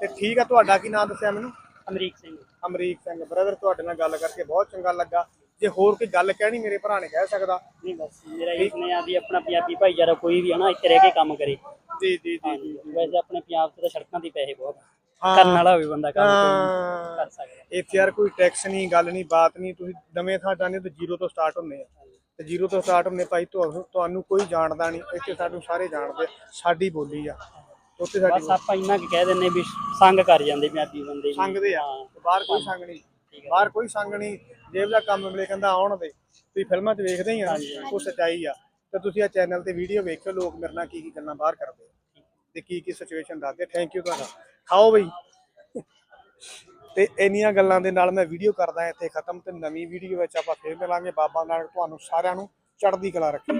ਤੇ ਠੀਕ ਆ ਤੁਹਾਡਾ ਕੀ ਨਾਮ ਦੱਸਿਆ ਮੈਨੂੰ? ਅਮਰੀਕ ਸਿੰਘ। ਅਮਰੀਕ ਸਿੰਘ। ਬ੍ਰਦਰ ਤੁਹਾਡੇ ਨਾਲ ਗੱਲ ਕਰਕੇ ਬਹੁਤ ਚੰਗਾ ਲੱਗਾ। ਜੇ ਹੋਰ ਕੋਈ ਗੱਲ ਕਹਿਣੀ ਮੇਰੇ ਭਰਾ ਨੇ ਕਹਿ ਸਕਦਾ। ਨਹੀਂ ਬਸ ਮੇਰਾ ਇਹ ਸੁਨੇਹਾ ਵੀ ਆਪਣਾ ਪੰਜਾਬੀ ਭਾਈਚਾਰਾ ਕੋਈ ਵੀ ਹੈ ਨਾ ਇੱਥੇ ਰਹਿ ਕੇ ਕੰਮ ਕਰੇ। ਜੀ ਜੀ ਜੀ ਵੈਸੇ ਆਪਣੇ ਪੰਜਾਬ 'ਚ ਤਾਂ ਸੜਕਾਂ ਦੀ ਪੈਸੇ ਬਹੁਤ। ਕਰਨ ਵਾਲਾ ਹੋਵੇ ਬੰਦਾ ਕੰਮ। ਕਰ ਸਕਦਾ। ਇੱਥੇ ਯਾਰ ਕੋਈ ਟੈਕਸ ਨਹੀਂ ਗੱਲ ਨਹੀਂ ਬਾਤ ਨਹੀਂ ਤੁਸੀਂ ਨਵੇਂ ਥਾਂ ਜਾਂਦੇ ਤੇ ਜ਼ੀਰੋ ਤੋਂ ਸਟਾਰਟ ਹੁੰਦੇ ਆ। ਤੇ ਜ਼ੀਰੋ ਤੋਂ ਸਟਾਰਟ ਹੁੰਦੇ ਭਾਈ ਤੁਹਾਨੂੰ ਤੁਹਾਨੂੰ ਕੋਈ ਜਾਣਦਾ ਨਹੀਂ ਇੱਥੇ ਸਾਨੂੰ ਸਾਰੇ ਜਾਣਦੇ ਸਾਡੀ ਬੋਲੀ ਆ। ਉੱਥੇ ਸਾਡੀ ਬਸ ਆਪਾਂ ਇੰਨਾ ਕੁ ਕਹਿ ਦਿੰਨੇ ਵੀ ਸੰਗ ਕਰ ਜਾਂਦੇ ਪੰਜਾਬੀ ਬੰਦੇ। ਸੰਗਦੇ ਆ। ਬਾਹਰ ਕੋਈ ਸੰਗ ਨਹੀਂ। ਬਾਹਰ ਕੋਈ ਸੰਗ ਨਹੀਂ। ਜੇਬ ਦਾ ਕੰਮ ਮਿਲੇ ਕਹਿੰਦਾ ਆਉਣ ਦੇ। ਤੁਸੀਂ ਫਿਲਮਾਂ 'ਚ ਵੇਖਦੇ ਹੀ ਆ। ਉਹ ਸੱਚਾਈ ਆ। ਤੇ ਤੁਸੀਂ ਆ ਚੈਨਲ ਤੇ ਵੀਡੀਓ ਵੇਖਿਓ। ਲੋਕ ਮੇਰੇ ਨਾਲ ਕੀ ਕੀ ਗੱਲਾਂ ਬਾਹਰ ਕਰਦੇ ਤੇ ਕੀ ਕੀ ਸਿਚੁਏਸ਼ਨ ਦੱਸਦੇ ਥੈਂਕ ਯੂ ਤੁਹਾਡਾ। ਖਾਓ ਬਈ। ਤੇ ਇੰਨੀਆਂ ਗੱਲਾਂ ਦੇ ਨਾਲ ਮੈਂ ਵੀਡੀਓ ਕਰਦਾ ਇੱਥੇ ਖਤਮ। ਤੇ ਨਵੀਂ ਵੀਡੀਓ ਵਿੱਚ ਆਪਾਂ ਫੇਰ ਮਿਲਾਂਗੇ। ਬਾਬਾ ਨਾਨਕ ਤੁਹਾਨੂੰ ਸਾਰਿਆਂ ਨੂੰ ਚੜ੍ਹਦੀ ਕਲਾ ਰੱਖੇ।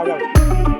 ਆ ਜਾਓ।